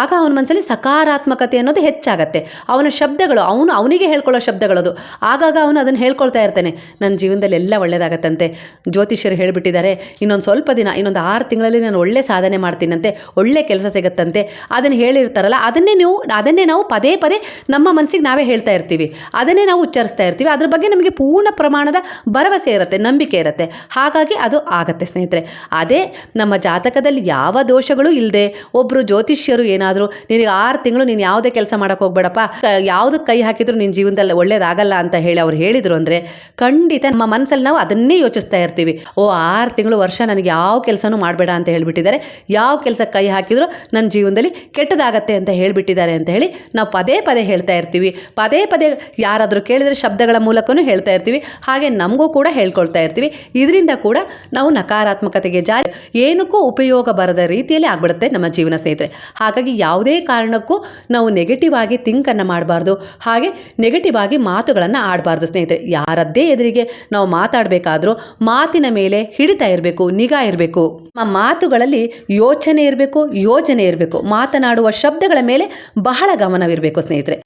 ಆಗ ಅವನ ಮನಸ್ಸಲ್ಲಿ ಸಕಾರಾತ್ಮಕತೆ ಅನ್ನೋದು ಹೆಚ್ಚಾಗತ್ತೆ. ಅವನ ಶಬ್ದಗಳು, ಅವನು ಅವನಿಗೆ ಹೇಳ್ಕೊಳ್ಳೋ ಶಬ್ದಗಳದು ಆಗಾಗ ಅವನು ಅದನ್ನು ಹೇಳ್ಕೊಳ್ತಾ ಇರ್ತಾನೆ. ನನ್ನ ಜೀವನದಲ್ಲಿ ಎಲ್ಲ ಒಳ್ಳೆಯದಾಗತ್ತಂತೆ ಜ್ಯೋತಿಷ್ಯರು ಹೇಳಿಬಿಟ್ಟಿದ್ದಾರೆ, ಇನ್ನೊಂದು ಸ್ವಲ್ಪ ದಿನ, ಇನ್ನೊಂದು ಆರು ತಿಂಗಳಲ್ಲಿ ನಾನು ನಾನು ಒಳ್ಳೆ ಸಾಧನೆ ಮಾಡ್ತೀನಂತೆ, ಒಳ್ಳೆ ಕೆಲಸ ಸಿಗುತ್ತಂತೆ ಅದನ್ನು ಹೇಳಿರ್ತಾರಲ್ಲ, ಅದನ್ನೇ ನೀವು, ಅದನ್ನೇ ನಾವು ಪದೇ ಪದೇ ನಮ್ಮ ಮನಸ್ಸಿಗೆ ನಾವೇ ಹೇಳ್ತಾ ಇರ್ತೀವಿ. ಅದನ್ನೇ ನಾವು ಉಚ್ಚರಿಸ್ತಾ ಇರ್ತೀವಿ. ಅದ್ರ ಬಗ್ಗೆ ನಮಗೆ ಪೂರ್ಣ ಪ್ರಮಾಣದ ಭರವಸೆ ಇರುತ್ತೆ, ನಂಬಿಕೆ ಇರುತ್ತೆ. ಹಾಗಾಗಿ ಅದು ಆಗತ್ತೆ ಸ್ನೇಹಿತರೆ. ಅದೇ ನಮ್ಮ ಜಾತಕದಲ್ಲಿ ಯಾವ ದೋಷಗಳು ಇಲ್ಲದೆ ಒಬ್ಬರು ಜ್ಯೋತಿಷ್ಯರು ಏನಾದರೂ, ನಿನಗೆ ಆರು ತಿಂಗಳು ನೀನು ಯಾವುದೇ ಕೆಲಸ ಮಾಡೋಕೆ ಹೋಗ್ಬೇಡಪ್ಪ ಯಾವುದಕ್ಕೆ ಕೈ ಹಾಕಿದ್ರು ನಿನ್ನ ಜೀವನದಲ್ಲಿ ಒಳ್ಳೇದಾಗಲ್ಲ ಅಂತ ಹೇಳಿ ಅವ್ರು ಹೇಳಿದರು ಅಂದರೆ, ಖಂಡಿತ ನಮ್ಮ ಮನಸ್ಸಲ್ಲಿ ನಾವು ಅದನ್ನೇ ಯೋಚಿಸ್ತಾ ಇರ್ತೀವಿ. ಓ, ಆರು ತಿಂಗಳು ವರ್ಷ ನನಗೆ ಯಾವ ಕೆಲಸನೂ ಮಾಡಬೇಡ ಅಂತ ಹೇಳಿಬಿಟ್ಟಿದ್ದಾರೆ. ಯಾವ ಕೆಲಸಕ್ಕೆ ಕೈ ಹಾಕಿದರೂ ನನ್ನ ಜೀವನದಲ್ಲಿ ಕೆಟ್ಟದಾಗತ್ತೆ ಅಂತ ಹೇಳಿಬಿಟ್ಟಿದ್ದಾರೆ ಅಂತ ಹೇಳಿ ನಾವು ಪದೇ ಪದೇ ಹೇಳ್ತಾ ಇರ್ತೀವಿ. ಪದೇ ಪದೇ ಯಾರಾದರೂ ಕೇಳಿದರೆ ಶಬ್ದಗಳ ಮೂಲಕವೂ ಹೇಳ್ತಾ ಇರ್ತೀವಿ. ಹಾಗೆ ನಮಗೂ ಕೂಡ ಹೇಳ್ಕೊಳ್ತಾ ಇರ್ತೀವಿ. ಇದರಿಂದ ಕೂಡ ನಾವು ನಕಾರಾತ್ಮಕತೆಗೆ ಜಾರಿ, ಏನಕ್ಕೂ ಉಪಯೋಗ ಬರದ ರೀತಿಯಲ್ಲಿ ಆಗ್ಬಿಡುತ್ತೆ ನಮ್ಮ ಜೀವನ ಸ್ನೇಹಿತರೆ. ಹಾಗಾಗಿ ಯಾವುದೇ ಕಾರಣಕ್ಕೂ ನಾವು ನೆಗೆಟಿವ್ ಆಗಿ ಥಿಂಕನ್ನು ಮಾಡಬಾರ್ದು. ಹಾಗೆ ನೆಗೆಟಿವ್ ಆಗಿ ಮಾತುಗಳನ್ನು ಆಡಬಾರ್ದು ಸ್ನೇಹಿತರೆ. ಯಾರದ್ದೇ ಎದುರಿಗೆ ನಾವು ಮಾತಾಡಬೇಕಾದ್ರೂ ಮಾತಿನ ಮೇಲೆ ಹಿಡಿತಾ ಇರಬೇಕು, ನಿಗಾ ಇರಬೇಕು. ನಮ್ಮ ಮಾತುಗಳಲ್ಲಿ ಯೋಚನೆ ಇರಬೇಕು, ಯೋಜನೆ ಇರಬೇಕು, ಮಾತನಾಡುವ ಶಬ್ದಗಳ ಮೇಲೆ ಬಹಳ ಗಮನವಿರಬೇಕು ಸ್ನೇಹಿತರೆ.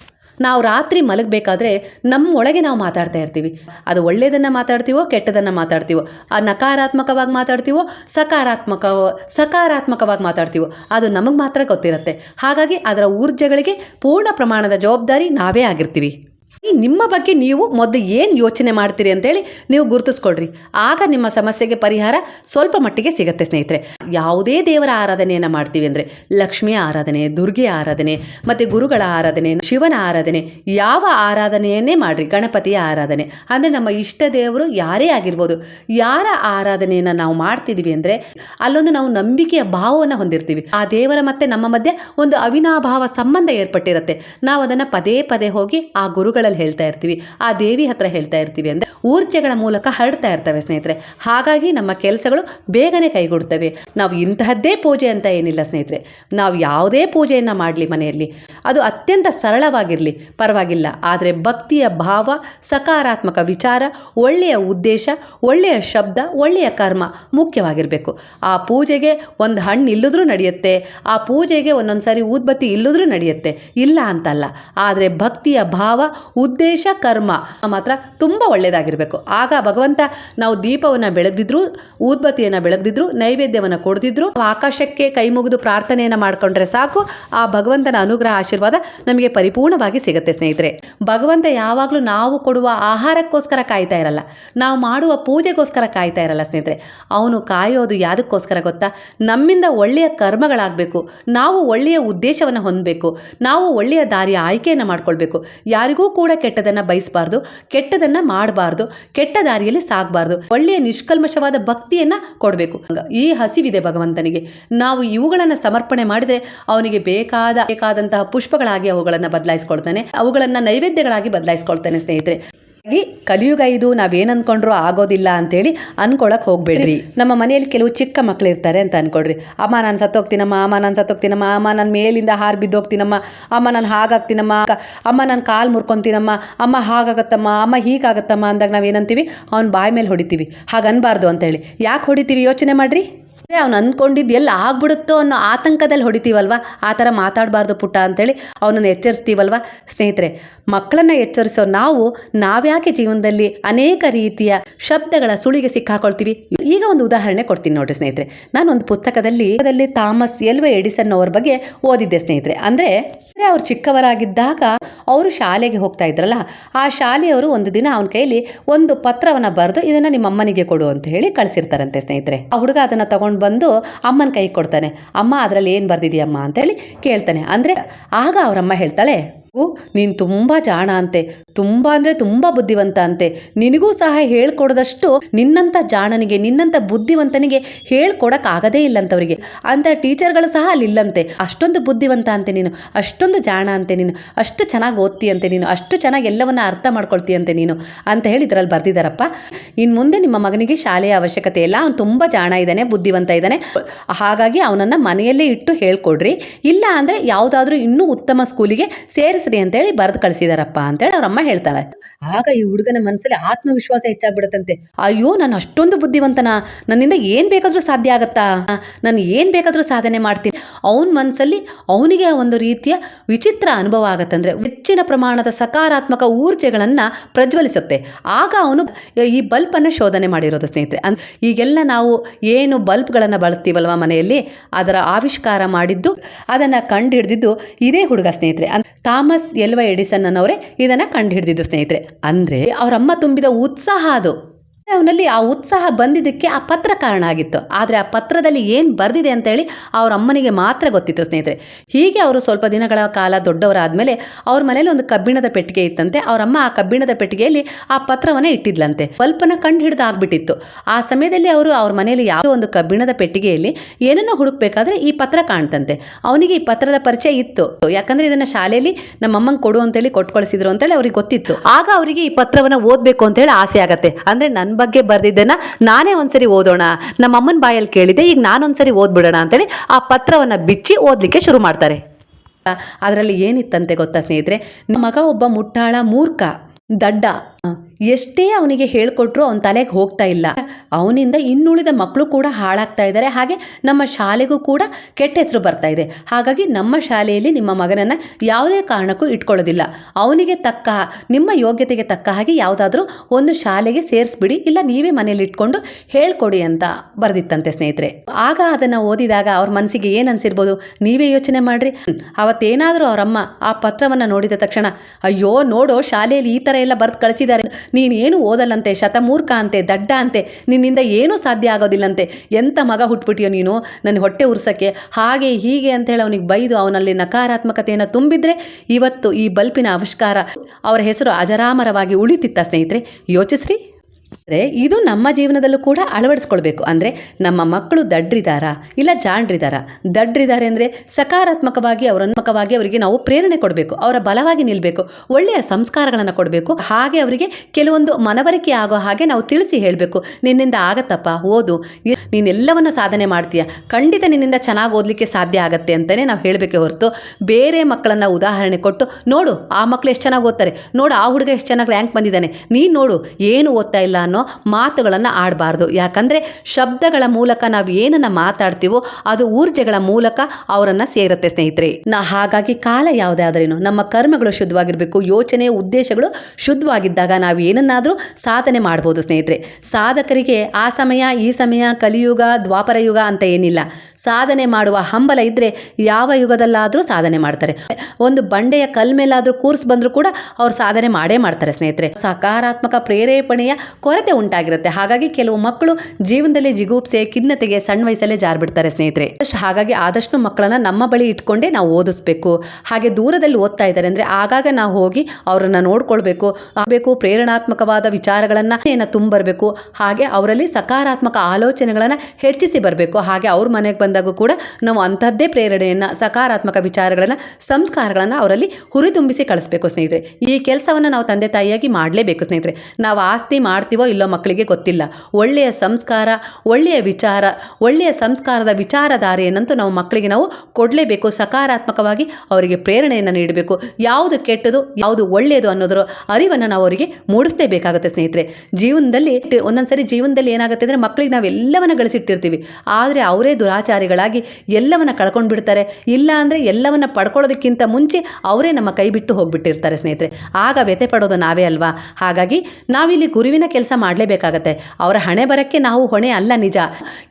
ನಾವು ರಾತ್ರಿ ಮಲಗಬೇಕಾದ್ರೆ ನಮ್ಮೊಳಗೆ ನಾವು ಮಾತಾಡ್ತಾ ಇರ್ತೀವಿ. ಅದು ಒಳ್ಳೆಯದನ್ನು ಮಾತಾಡ್ತೀವೋ, ಕೆಟ್ಟದನ್ನು ಮಾತಾಡ್ತೀವೋ, ಆ ನಕಾರಾತ್ಮಕವಾಗಿ ಮಾತಾಡ್ತೀವೋ ಸಕಾರಾತ್ಮಕ ಸಕಾರಾತ್ಮಕವಾಗಿ ಮಾತಾಡ್ತೀವೋ, ಅದು ನಮಗೆ ಮಾತ್ರ ಗೊತ್ತಿರುತ್ತೆ. ಹಾಗಾಗಿ ಅದರ ಊರ್ಜೆಗಳಿಗೆ ಪೂರ್ಣ ಪ್ರಮಾಣದ ಜವಾಬ್ದಾರಿ ನಾವೇ ಆಗಿರ್ತೀವಿ. ನಿಮ್ಮ ಬಗ್ಗೆ ನೀವು ಮೊದಲು ಏನು ಯೋಚನೆ ಮಾಡ್ತೀರಿ ಅಂತೇಳಿ ನೀವು ಗುರುತಿಸ್ಕೊಳ್ರಿ. ಆಗ ನಿಮ್ಮ ಸಮಸ್ಯೆಗೆ ಪರಿಹಾರ ಸ್ವಲ್ಪ ಮಟ್ಟಿಗೆ ಸಿಗುತ್ತೆ ಸ್ನೇಹಿತರೆ. ಯಾವುದೇ ದೇವರ ಆರಾಧನೆಯನ್ನು ಮಾಡ್ತೀವಿ ಅಂದರೆ ಲಕ್ಷ್ಮಿಯ ಆರಾಧನೆ, ದುರ್ಗೆಯ ಆರಾಧನೆ, ಮತ್ತು ಗುರುಗಳ ಆರಾಧನೆ, ಶಿವನ ಆರಾಧನೆ, ಯಾವ ಆರಾಧನೆಯನ್ನೇ ಮಾಡಿರಿ. ಗಣಪತಿಯ ಆರಾಧನೆ. ಅಂದರೆ ನಮ್ಮ ಇಷ್ಟ ದೇವರು ಯಾರೇ ಆಗಿರ್ಬೋದು, ಯಾರ ಆರಾಧನೆಯನ್ನು ನಾವು ಮಾಡ್ತಿದ್ದೀವಿ ಅಂದರೆ ಅಲ್ಲೊಂದು ನಾವು ನಂಬಿಕೆಯ ಭಾವವನ್ನು ಹೊಂದಿರ್ತೀವಿ. ಆ ದೇವರ ಮತ್ತೆ ನಮ್ಮ ಮಧ್ಯೆ ಒಂದು ಅವಿನಾಭಾವ ಸಂಬಂಧ ಏರ್ಪಟ್ಟಿರುತ್ತೆ. ನಾವು ಅದನ್ನು ಪದೇ ಪದೇ ಹೋಗಿ ಆ ಗುರುಗಳಲ್ಲಿ ಹೇಳ್ತಾ ಇರ್ತೀವಿ, ಆ ದೇವಿ ಹತ್ರ ಹೇಳ್ತಾ ಇರ್ತೀವಿ ಅಂದರೆ ಊರ್ಜೆಗಳ ಮೂಲಕ ಹರಡ್ತಾ ಇರ್ತವೆ ಸ್ನೇಹಿತರೆ. ಹಾಗಾಗಿ ನಮ್ಮ ಕೆಲಸಗಳು ಬೇಗನೆ ಕೈಗೊಡ್ತವೆ. ನಾವು ಇಂತಹದ್ದೇ ಪೂಜೆ ಅಂತ ಏನಿಲ್ಲ ಸ್ನೇಹಿತರೆ. ನಾವು ಯಾವುದೇ ಪೂಜೆಯನ್ನು ಮಾಡಲಿ ಮನೆಯಲ್ಲಿ. ಅದು ಅತ್ಯಂತ ಸರಳವಾಗಿರಲಿ. ಪರವಾಗಿಲ್ಲ. ಆದರೆ ಭಕ್ತಿಯ ಭಾವ, ಸಕಾರಾತ್ಮಕ ವಿಚಾರ, ಒಳ್ಳೆಯ ಉದ್ದೇಶ, ಒಳ್ಳೆಯ ಶಬ್ದ, ಒಳ್ಳೆಯ ಕರ್ಮ ಮುಖ್ಯವಾಗಿರಬೇಕು. ಆ ಪೂಜೆಗೆ ಒಂದು ಹಣ್ಣು ಇಲ್ಲದ್ರೂ ನಡೆಯುತ್ತೆ. ಆ ಪೂಜೆಗೆ ಒಂದೊಂದು ಸಾರಿ ಊದ್ಬತ್ತಿ ಇಲ್ಲದ್ರೂ ನಡೆಯುತ್ತೆ. ಇಲ್ಲ ಅಂತಲ್ಲ. ಆದರೆ ಭಕ್ತಿಯ ಭಾವ ಉದ್ದೇಶ, ಕರ್ಮ ಮಾತ್ರ ತುಂಬ ಒಳ್ಳೆಯದಾಗಿರಬೇಕು ಆಗ ಭಗವಂತ ನಾವು ದೀಪವನ್ನು ಬೆಳಗ್ದಿದ್ರು, ಊದ್ಬತ್ತಿಯನ್ನು ಬೆಳಗ್ದಿದ್ರು, ನೈವೇದ್ಯವನ್ನು ಕೊಡ್ದಿದ್ರು ಆಕಾಶಕ್ಕೆ ಕೈ ಮುಗಿದು ಪ್ರಾರ್ಥನೆಯನ್ನು ಮಾಡಿಕೊಂಡ್ರೆ ಸಾಕು, ಆ ಭಗವಂತನ ಅನುಗ್ರಹ, ಆಶೀರ್ವಾದ ನಮಗೆ ಪರಿಪೂರ್ಣವಾಗಿ ಸಿಗುತ್ತೆ ಸ್ನೇಹಿತರೆ. ಭಗವಂತ ಯಾವಾಗಲೂ ನಾವು ಕೊಡುವ ಆಹಾರಕ್ಕೋಸ್ಕರ ಕಾಯ್ತಾ ಇರಲ್ಲ. ನಾವು ಮಾಡುವ ಪೂಜೆಗೋಸ್ಕರ ಕಾಯ್ತಾ ಇರಲ್ಲ ಸ್ನೇಹಿತರೆ. ಅವನು ಕಾಯೋದು ಯಾವುದಕ್ಕೋಸ್ಕರ ಗೊತ್ತಾ? ನಮ್ಮಿಂದ ಒಳ್ಳೆಯ ಕರ್ಮಗಳಾಗಬೇಕು. ನಾವು ಒಳ್ಳೆಯ ಉದ್ದೇಶವನ್ನು ಹೊಂದಬೇಕು. ನಾವು ಒಳ್ಳೆಯ ದಾರಿಯ ಆಯ್ಕೆಯನ್ನು ಮಾಡಿಕೊಳ್ಬೇಕು. ಯಾರಿಗೂ ಕೂಡ ಕೆಟ್ಟದನ್ನು ಬಯಸಬಾರ್ದು, ಕೆಟ್ಟದನ್ನ ಮಾಡಬಾರ್ದು, ಕೆಟ್ಟ ದಾರಿಯಲ್ಲಿ ಸಾಗಬಾರ್ದು, ಒಳ್ಳೆಯ ನಿಷ್ಕಲ್ಮಶವಾದ ಭಕ್ತಿಯನ್ನ ಕೊಡಬೇಕು. ಈ ಹಸಿವಿದೆ ಭಗವಂತನಿಗೆ. ನಾವು ಇವುಗಳನ್ನು ಸಮರ್ಪಣೆ ಮಾಡಿದ್ರೆ ಅವನಿಗೆ ಬೇಕಾದ, ಬೇಕಾದಂತಹ ಪುಷ್ಪಗಳಾಗಿ ಅವುಗಳನ್ನು ಬದಲಾಯಿಸ್ಕೊಳ್ತಾನೆ, ಅವುಗಳನ್ನು ನೈವೇದ್ಯಗಳಾಗಿ ಬದಲಾಯಿಸ್ಕೊಳ್ತಾನೆ ಸ್ನೇಹಿತರೆ. ಕಲಿಯುಗ ಇದು ನಾವೇನು ಅನ್ಕೊಂಡ್ರು ಆಗೋದಿಲ್ಲ ಅಂತೇಳಿ ಅನ್ಕೊಳಕ್ ಹೋಗ್ಬೇಡ್ರಿ. ನಮ್ಮ ಮನೆಯಲ್ಲಿ ಕೆಲವು ಚಿಕ್ಕ ಮಕ್ಳು ಇರ್ತಾರೆ ಅಂತ ಅನ್ಕೊಡ್ರಿ ಅಮ್ಮ ನಾನು ಸತ್ತೋಗ್ತೀನಮ್ಮ, ಅಮ್ಮ ನಾನು ಸತ್ತೋಗ್ತೀನಮ್ಮ, ಅಮ್ಮ ನಾನು ಮೇಲಿಂದ ಹಾರು ಬಿದ್ದೋಗ್ತೀನಮ್ಮ, ಅಮ್ಮ ನಾನು ಹಾಗಾಗ್ತೀನಮ್ಮ ಅಮ್ಮ ನಾನು ಕಾಲು ಮುರ್ಕೊತೀನಮ್ಮ, ಅಮ್ಮ ಹಾಗಾಗತ್ತಮ್ಮ, ಅಮ್ಮ ಹೀಗಾಗತ್ತಮ್ಮ ಅಂದಾಗ ನಾವೇನಂತೀವಿ? ಅವ್ನ ಬಾಯಿ ಮೇಲೆ ಹೊಡಿತೀವಿ. ಹಾಗೆ ಅನ್ಬಾರ್ದು ಅಂತೇಳಿ. ಯಾಕೆ ಹೊಡಿತೀವಿ ಯೋಚನೆ ಮಾಡ್ರಿ? ಅವ್ನು ಅಂದ್ಕೊಂಡಿದ್ದು ಎಲ್ಲ ಆಗ್ಬಿಡುತ್ತೋ ಅನ್ನೋ ಆತಂಕದಲ್ಲಿ ಹೊಡಿತೀವಲ್ವ? ಆ ಥರ ಮಾತಾಡಬಾರ್ದು ಪುಟ್ಟ ಅಂತೇಳಿ ಅವನನ್ನು ಎಚ್ಚರಿಸ್ತೀವಲ್ವ? ಸ್ನೇಹಿತರೆ, ಮಕ್ಕಳನ್ನು ಎಚ್ಚರಿಸೋ ನಾವು, ನಾವ್ಯಾಕೆ ಜೀವನದಲ್ಲಿ ಅನೇಕ ರೀತಿಯ ಶಬ್ದಗಳ ಸುಳಿಗೆ ಸಿಕ್ಕಾಕೊಳ್ತೀವಿ? ಈಗ ಒಂದು ಉದಾಹರಣೆ ಕೊಡ್ತೀನಿ ನೋಡಿರಿ ಸ್ನೇಹಿತರೆ. ನಾನು ಒಂದು ಪುಸ್ತಕದಲ್ಲಿ ಅದರಲ್ಲಿ ಥಾಮಸ್ ಎಲ್ವೆ ಎಡಿಸನ್ ಅವ್ರ ಬಗ್ಗೆ ಓದಿದ್ದೆ ಸ್ನೇಹಿತರೆ. ಅಂದರೆ ಅವ್ರು ಚಿಕ್ಕವರಾಗಿದ್ದಾಗ ಅವರು ಶಾಲೆಗೆ ಹೋಗ್ತಾ ಇದ್ರಲ್ಲ, ಆ ಶಾಲೆಯವರು ಒಂದು ದಿನ ಅವನ ಕೈಲಿ ಒಂದು ಪತ್ರವನ್ನು ಬರೆದು ಇದನ್ನು ನಿಮ್ಮ ಅಮ್ಮನಿಗೆ ಕೊಡು ಅಂತ ಹೇಳಿ ಕಳಿಸಿರ್ತಾರಂತೆ ಸ್ನೇಹಿತರೆ. ಆ ಹುಡುಗ ಅದನ್ನು ತಗೊಂಡು ಬಂದು ಅಮ್ಮನ ಕೈ ಕೊಡ್ತಾನೆ. ಅಮ್ಮ ಅದರಲ್ಲಿ ಏನು ಬರೆದಿದೆಯಮ್ಮ? ಅಂತೇಳಿ ಕೇಳ್ತಾನೆ. ಅಂದರೆ ಆಗ ಅವರಮ್ಮ ಹೇಳ್ತಾಳೆ "ಓ, ನೀನು ತುಂಬ ಜಾಣ ಅಂತೆ, ತುಂಬ ಅಂದರೆ ತುಂಬ ಬುದ್ಧಿವಂತ ಅಂತೆ. ನಿನಗೂ ಸಹ ಹೇಳ್ಕೊಡದಷ್ಟು ನಿನ್ನಂಥ ಜಾಣನಿಗೆ, ನಿನ್ನಂಥ ಬುದ್ಧಿವಂತನಿಗೆ ಹೇಳ್ಕೊಡಕ್ಕಾಗದೇ ಇಲ್ಲಂತವರಿಗೆ. ಅಂತ ಟೀಚರ್ಗಳು ಸಹ ಅಲ್ಲಿಲ್ಲಂತೆ ಅಷ್ಟೊಂದು ಬುದ್ಧಿವಂತ ಅಂತೆ ನೀನು, ಅಷ್ಟೊಂದು ಜಾಣ ಅಂತೆ ನೀನು, ಅಷ್ಟು ಚೆನ್ನಾಗಿ ಓದ್ತೀಯಂತೆ ನೀನು, ಅಷ್ಟು ಚೆನ್ನಾಗಿ ಎಲ್ಲವನ್ನ ಅರ್ಥ ಮಾಡ್ಕೊಳ್ತೀಯಂತೆ ನೀನು ಅಂತ ಹೇಳಿ ಇದರಲ್ಲಿ ಬರ್ದಿದ್ದಾರಪ್ಪ ಇನ್ನು ಮುಂದೆ ನಿಮ್ಮ ಮಗನಿಗೆ ಶಾಲೆಯ ಅವಶ್ಯಕತೆ ಇಲ್ಲ, ಅವನು ತುಂಬ ಜಾಣ ಇದ್ದಾನೆ, ಬುದ್ಧಿವಂತ ಇದ್ದಾನೆ. ಹಾಗಾಗಿ ಅವನನ್ನು ಮನೆಯಲ್ಲೇ ಇಟ್ಟು ಹೇಳ್ಕೊಡ್ರಿ. ಇಲ್ಲ ಅಂದರೆ ಯಾವುದಾದ್ರೂ ಇನ್ನೂ ಉತ್ತಮ ಸ್ಕೂಲಿಗೆ ಸೇರಿಸಿ ಸೇರಿಸ್ರಿ ಅಂತೇಳಿ ಬರೆದು ಕಳಿಸಿದಾರಪ್ಪ ಅಂತೇಳಿ ಅವ್ರ ಅಮ್ಮ ಹೇಳ್ತಾಳೆ ಆಗ ಈ ಹುಡುಗನ ಮನಸ್ಸಲ್ಲಿ ಆತ್ಮವಿಶ್ವಾಸ ಹೆಚ್ಚಾಗ್ಬಿಡುತ್ತಂತೆ. ಅಯ್ಯೋ, ನಾನು ಅಷ್ಟೊಂದು ಬುದ್ಧಿವಂತನ. ನನ್ನಿಂದ ಏನ್ ಬೇಕಾದರೂ ಸಾಧ್ಯ ಆಗತ್ತಾ? ನಾನು ಏನ್ ಬೇಕಾದರೂ ಸಾಧನೆ ಮಾಡ್ತೀನಿ. ಅವನ ಮನಸ್ಸಲ್ಲಿ ಅವನಿಗೆ ಒಂದು ರೀತಿಯ ವಿಚಿತ್ರ ಅನುಭವ ಆಗತ್ತಂದ್ರೆ ಹೆಚ್ಚಿನ ಪ್ರಮಾಣದ ಸಕಾರಾತ್ಮಕ ಊರ್ಜೆಗಳನ್ನು ಪ್ರಜ್ವಲಿಸುತ್ತೆ. ಆಗ ಅವನು ಈ ಬಲ್ಪ್ ಅನ್ನು ಶೋಧನೆ ಮಾಡಿರೋದು ಸ್ನೇಹಿತರೆ. ಅಂದ್ ಈಗೆಲ್ಲ ನಾವು ಏನು ಬಲ್ಪ್ಗಳನ್ನು ಬಳಸ್ತೀವಲ್ವ ಮನೆಯಲ್ಲಿ? ಅದರ ಆವಿಷ್ಕಾರ ಮಾಡಿದ್ದು, ಅದನ್ನ ಕಂಡು ಹಿಡಿದಿದ್ದು ಇದೇ ಹುಡುಗ ಸ್ನೇಹಿತರೆ. ಅನ್ ಥಾಮಸ್ ಎಲ್ವ ಎಡಿಸನ್ ಅನ್ನೋರೇ ಇದನ್ನು ಕಂಡು ಹಿಡಿದಿದ್ದು ಸ್ನೇಹಿತರೆ. ಅಂದರೆ ಅವರಮ್ಮ ತುಂಬಿದ ಉತ್ಸಾಹ ಅದು. ಅವನಲ್ಲಿ ಆ ಉತ್ಸಾಹ ಬಂದಿದ್ದಕ್ಕೆ ಆ ಪತ್ರ ಕಾರಣ ಆಗಿತ್ತು. ಆದರೆ ಆ ಪತ್ರದಲ್ಲಿ ಏನು ಬರೆದಿದೆ ಅಂತೇಳಿ ಅವ್ರ ಅಮ್ಮನಿಗೆ ಮಾತ್ರ ಗೊತ್ತಿತ್ತು ಸ್ನೇಹಿತರೆ. ಹೀಗೆ ಅವರು ಸ್ವಲ್ಪ ದಿನಗಳ ಕಾಲ ದೊಡ್ಡವರಾದಮೇಲೆ ಅವ್ರ ಮನೇಲಿ ಒಂದು ಕಬ್ಬಿಣದ ಪೆಟ್ಟಿಗೆ ಇತ್ತಂತೆ. ಅವರಮ್ಮ ಆ ಕಬ್ಬಿಣದ ಪೆಟ್ಟಿಗೆಯಲ್ಲಿ ಆ ಪತ್ರವನ್ನು ಇಟ್ಟಿದ್ಲಂತೆ. ಬಲ್ಪನ ಕಂಡು ಹಿಡಿದು ಆಗ್ಬಿಟ್ಟಿತ್ತು. ಆ ಸಮಯದಲ್ಲಿ ಅವರು ಅವ್ರ ಮನೆಯಲ್ಲಿ ಯಾವುದೋ ಒಂದು ಕಬ್ಬಿಣದ ಪೆಟ್ಟಿಗೆಯಲ್ಲಿ ಏನನ್ನೋ ಹುಡುಕ್ಬೇಕಾದ್ರೆ ಈ ಪತ್ರ ಕಾಣ್ತಂತೆ. ಅವನಿಗೆ ಈ ಪತ್ರದ ಪರಿಚಯ ಇತ್ತು. ಯಾಕಂದ್ರೆ ಇದನ್ನು ಶಾಲೆಯಲ್ಲಿ ನಮ್ಮಮ್ಮಂಗೆ ಕೊಡು ಅಂತೇಳಿ ಕೊಟ್ಕೊಳಿಸಿದ್ರು ಅಂತೇಳಿ ಅವ್ರಿಗೆ ಗೊತ್ತಿತ್ತು. ಆಗ ಅವರಿಗೆ ಈ ಪತ್ರವನ್ನು ಓದಬೇಕು ಅಂತೇಳಿ ಆಸೆ ಆಗತ್ತೆ. ಅಂದರೆ ನನ್ನ ಬಗ್ಗೆ ಬರ್ದಿದ್ದನ್ನ ನಾನೇ ಒಂದ್ಸರಿ ಓದೋಣ. ನಮ್ಮ ಅಮ್ಮನ ಬಾಯಲ್ಲಿ ಕೇಳಿದೆ, ಈಗ ನಾನೊಂದ್ಸರಿ ಓದ್ಬಿಡೋಣ ಅಂತೇಳಿ ಆ ಪತ್ರವನ್ನ ಬಿಚ್ಚಿ ಓದ್ಲಿಕ್ಕೆ ಶುರು ಮಾಡ್ತಾರೆ. ಅದರಲ್ಲಿ ಏನಿತ್ತಂತೆ ಗೊತ್ತಾ ಸ್ನೇಹಿತರೆ? ನಮ್ಮ ಮಗ ಒಬ್ಬ ಮುಟ್ಟಾಳ, ಮೂರ್ಖ, ದಡ್ಡ. ಎಷ್ಟೇ ಅವನಿಗೆ ಹೇಳ್ಕೊಟ್ರು ಅವನ ತಲೆಗೆ ಹೋಗ್ತಾ ಇಲ್ಲ. ಅವನಿಂದ ಇನ್ನುಳಿದ ಮಕ್ಕಳು ಕೂಡ ಹಾಳಾಗ್ತಾ ಇದ್ದಾರೆ. ಹಾಗೆ ನಮ್ಮ ಶಾಲೆಗೂ ಕೂಡ ಕೆಟ್ಟ ಹೆಸರು ಬರ್ತಾ ಇದೆ. ಹಾಗಾಗಿ ನಮ್ಮ ಶಾಲೆಯಲ್ಲಿ ನಿಮ್ಮ ಮಗನನ್ನು ಯಾವುದೇ ಕಾರಣಕ್ಕೂ ಇಟ್ಕೊಳ್ಳೋದಿಲ್ಲ. ಅವನಿಗೆ ತಕ್ಕ ನಿಮ್ಮ ಯೋಗ್ಯತೆಗೆ ತಕ್ಕ ಹಾಗೆ ಯಾವುದಾದ್ರೂ ಒಂದು ಶಾಲೆಗೆ ಸೇರಿಸ್ಬಿಡಿ, ಇಲ್ಲ ನೀವೇ ಮನೇಲಿ ಇಟ್ಕೊಂಡು ಹೇಳ್ಕೊಡಿ ಅಂತ ಬರೆದಿತ್ತಂತೆ ಸ್ನೇಹಿತರೆ. ಆಗ ಅದನ್ನು ಓದಿದಾಗ ಅವ್ರ ಮನಸ್ಸಿಗೆ ಏನು ಅನಿಸಿರ್ಬೋದು? ನೀವೇ ಯೋಚನೆ ಮಾಡಿರಿ. ಅವತ್ತೇನಾದರೂ ಅವರಮ್ಮ ಆ ಪತ್ರವನ್ನು ನೋಡಿದ ತಕ್ಷಣ, ಅಯ್ಯೋ, ನೋಡೋ, ಶಾಲೆಯಲ್ಲಿ ಈ ಥರ ಎಲ್ಲ ಬರೆದು ಕಳಿಸಿದ್ದಾರೆ ನೀನು ನೀನೇನು ಓದಲ್ಲಂತೆ, ಶತಮೂರ್ಖ ಅಂತೆ, ದಡ್ಡ ಅಂತೆ, ನಿನ್ನಿಂದ ಏನೂ ಸಾಧ್ಯ ಆಗೋದಿಲ್ಲಂತೆ ಎಂಥ ಮಗ ಹುಟ್ಬಿಟ್ಟಿಯೋ ನೀನು? ನನ್ನ ಹೊಟ್ಟೆ ಉರ್ಸಕ್ಕೆ, ಹಾಗೆ ಹೀಗೆ ಅಂತ ಹೇಳಿ ಅವನಿಗೆ ಬೈದು ಅವನಲ್ಲಿ ನಕಾರಾತ್ಮಕತೆಯನ್ನು ತುಂಬಿದ್ರೆ ಇವತ್ತು ಈ ಬಲ್ಪಿನ ಆವಿಷ್ಕಾರ ಅವರ ಹೆಸರು ಅಜರಾಮರವಾಗಿ ಉಳಿತಿತ್ತ ಸ್ನೇಹಿತರೆ. ಯೋಚಿಸ್ರಿ. ಇದು ನಮ್ಮ ಜೀವನದಲ್ಲೂ ಕೂಡ ಅಳವಡಿಸ್ಕೊಳ್ಬೇಕು. ಅಂದರೆ ನಮ್ಮ ಮಕ್ಕಳು ದಡ್ರಿದಾರಾ? ಇಲ್ಲ ಜಾಣ್ರಿದಾರಾ? ದಡ್ರಿದ್ದಾರೆ ಅಂದರೆ ಸಕಾರಾತ್ಮಕವಾಗಿ ಅವರನ್ಮಕವಾಗಿ ಅವರಿಗೆ ನಾವು ಪ್ರೇರಣೆ ಕೊಡಬೇಕು. ಅವರ ಬಲವಾಗಿ ನಿಲ್ಲಬೇಕು ಒಳ್ಳೆಯ ಸಂಸ್ಕಾರಗಳನ್ನು ಕೊಡಬೇಕು. ಹಾಗೆ ಅವರಿಗೆ ಕೆಲವೊಂದು ಮನವರಿಕೆ ಆಗೋ ಹಾಗೆ ನಾವು ತಿಳಿಸಿ ಹೇಳಬೇಕು. ನಿನ್ನಿಂದ ಆಗತ್ತಪ್ಪ, ಓದು. ನೀನೆಲ್ಲವನ್ನು ಸಾಧನೆ ಮಾಡ್ತೀಯ. ಖಂಡಿತ ನಿನ್ನಿಂದ ಚೆನ್ನಾಗಿ ಓದಲಿಕ್ಕೆ ಸಾಧ್ಯ ಆಗತ್ತೆ ಅಂತಲೇ ನಾವು ಹೇಳಬೇಕೆ ಹೊರತು ಬೇರೆ ಮಕ್ಕಳನ್ನು ಉದಾಹರಣೆ ಕೊಟ್ಟು, ನೋಡು, ಆ ಮಕ್ಕಳು ಎಷ್ಟು ಚೆನ್ನಾಗಿ ಓದ್ತಾರೆ. ನೋಡು, ಆ ಹುಡುಗ ಎಷ್ಟು ಚೆನ್ನಾಗಿ ರ್ಯಾಂಕ್ ಬಂದಿದ್ದಾನೆ. ನೀನು ನೋಡು, ಏನು ಓದ್ತಾ ಇಲ್ಲ ಅನ್ನೋ ಮಾತುಗಳನ್ನು ಆಡಬಾರ್ದು. ಯಾಕಂದರೆ ಶಬ್ದಗಳ ಮೂಲಕ ನಾವು ಏನನ್ನು ಮಾತಾಡ್ತೀವೋ ಅದು ಊರ್ಜೆಗಳ ಮೂಲಕ ಅವರನ್ನು ಸೇರುತ್ತೆ ಸ್ನೇಹಿತರೆ. ನಾ ಹಾಗಾಗಿ ಕಾಲ ಯಾವುದೇ ಆದ್ರೇನು ನಮ್ಮ ಕರ್ಮಗಳು ಶುದ್ಧವಾಗಿರಬೇಕು, ಯೋಚನೆ, ಉದ್ದೇಶಗಳು ಶುದ್ಧವಾಗಿದ್ದಾಗ ನಾವು ಏನನ್ನಾದರೂ ಸಾಧನೆ ಮಾಡ್ಬೋದು ಸ್ನೇಹಿತರೆ. ಸಾಧಕರಿಗೆ ಆ ಸಮಯ, ಈ ಸಮಯ, ಕಲಿಯುಗ, ದ್ವಾಪರ ಯುಗ ಅಂತ ಏನಿಲ್ಲ. ಸಾಧನೆ ಮಾಡುವ ಹಂಬಲ ಇದ್ದರೆ ಯಾವ ಯುಗದಲ್ಲಾದರೂ ಸಾಧನೆ ಮಾಡ್ತಾರೆ. ಒಂದು ಬಂಡೆಯ ಕಲ್ ಮೇಲಾದರೂ ಕೂರ್ಸ್ ಬಂದರೂ ಕೂಡ ಅವ್ರು ಸಾಧನೆ ಮಾಡೇ ಮಾಡ್ತಾರೆ ಸ್ನೇಹಿತರೆ. ಸಕಾರಾತ್ಮಕ ಪ್ರೇರೇಪಣೆಯ ಕೊರತೆ ಉಂಟಾಗಿರುತ್ತೆ. ಹಾಗಾಗಿ ಕೆಲವು ಮಕ್ಕಳು ಜೀವನದಲ್ಲಿ ಜಿಗುಪ್ಸೆ ಖಿನ್ನತೆಗೆ ಸಣ್ಣ ವಯಸ್ಸಲ್ಲೇ ಜಾರ್ಬಿಡ್ತಾರೆ ಸ್ನೇಹಿತರೆ. ಹಾಗಾಗಿ ಆದಷ್ಟು ಮಕ್ಕಳನ್ನ ನಮ್ಮ ಬಳಿ ಇಟ್ಕೊಂಡೇ ನಾವು ಓದಿಸ್ಬೇಕು. ಹಾಗೆ ದೂರದಲ್ಲಿ ಓದ್ತಾ ಇದ್ದಾರೆ ಅಂದ್ರೆ ಆಗಾಗ ನಾವು ಹೋಗಿ ಅವರನ್ನ ನೋಡ್ಕೊಳ್ಬೇಕು. ಆಗಬೇಕು, ಪ್ರೇರಣಾತ್ಮಕವಾದ ವಿಚಾರಗಳನ್ನ ಏನ ತುಂಬರ್ಬೇಕು ಹಾಗೆ ಅವರಲ್ಲಿ ಸಕಾರಾತ್ಮಕ ಆಲೋಚನೆಗಳನ್ನ ಹೆಚ್ಚಿಸಿ ಬರಬೇಕು. ಹಾಗೆ ಅವ್ರ ಮನೆಗೆ ಬಂದಾಗೂ ಕೂಡ ನಾವು ಅಂಥದ್ದೇ ಪ್ರೇರಣೆಯನ್ನ, ಸಕಾರಾತ್ಮಕ ವಿಚಾರಗಳನ್ನ, ಸಂಸ್ಕಾರಗಳನ್ನ ಅವರಲ್ಲಿ ಹುರಿದುಂಬಿಸಿ ಕಳಿಸ್ಬೇಕು ಸ್ನೇಹಿತರೆ. ಈ ಕೆಲಸವನ್ನ ನಾವು ತಂದೆ ತಾಯಿಯಾಗಿ ಮಾಡಲೇಬೇಕು ಸ್ನೇಹಿತರೆ. ನಾವು ಆಸ್ತಿ ಮಾಡ್ತೀವೋ ಇಲ್ಲೋ ಮಕ್ಕಳಿಗೆ ಗೊತ್ತಿಲ್ಲ. ಒಳ್ಳೆಯ ಸಂಸ್ಕಾರ, ಒಳ್ಳೆಯ ವಿಚಾರ, ಒಳ್ಳೆಯ ಸಂಸ್ಕಾರದ ವಿಚಾರಧಾರೆಯನ್ನಂತೂ ನಾವು ಮಕ್ಕಳಿಗೆ ನಾವು ಕೊಡಲೇಬೇಕು. ಸಕಾರಾತ್ಮಕವಾಗಿ ಅವರಿಗೆ ಪ್ರೇರಣೆಯನ್ನು ನೀಡಬೇಕು. ಯಾವುದು ಕೆಟ್ಟದು, ಯಾವುದು ಒಳ್ಳೆಯದು ಅನ್ನೋದರ ಅರಿವನ್ನು ನಾವು ಅವರಿಗೆ ಮೂಡಿಸಲೇಬೇಕಾಗುತ್ತೆ ಸ್ನೇಹಿತರೆ. ಜೀವನದಲ್ಲಿ ಒಂದೊಂದ್ಸರಿ ಜೀವನದಲ್ಲಿ ಏನಾಗುತ್ತೆ ಅಂದರೆ ಮಕ್ಕಳಿಗೆ ನಾವು ಎಲ್ಲವನ್ನ ಗಳಿಸಿಟ್ಟಿರ್ತೀವಿ. ಆದರೆ ಅವರೇ ದುರಾಚಾರಿಗಳಾಗಿ ಎಲ್ಲವನ್ನ ಕಳ್ಕೊಂಡು ಬಿಡ್ತಾರೆ ಇಲ್ಲ ಅಂದರೆ ಎಲ್ಲವನ್ನ ಪಡ್ಕೊಳ್ಳೋದಕ್ಕಿಂತ ಮುಂಚೆ ಅವರೇ ನಮ್ಮ ಕೈ ಬಿಟ್ಟು ಹೋಗ್ಬಿಟ್ಟಿರ್ತಾರೆ ಸ್ನೇಹಿತರೆ. ಆಗ ಪಡೋದು ನಾವೇ ಅಲ್ವಾ? ಹಾಗಾಗಿ ನಾವಿಲ್ಲಿ ಗುರುವಿನ ಕೆಲಸ ಮಾಡಲೇಬೇಕಾಗತ್ತೆ. ಅವರ ಹಣೆ ಬರಕ್ಕೆ ನಾವು ಹೊಣೆ ಅಲ್ಲ ನಿಜ.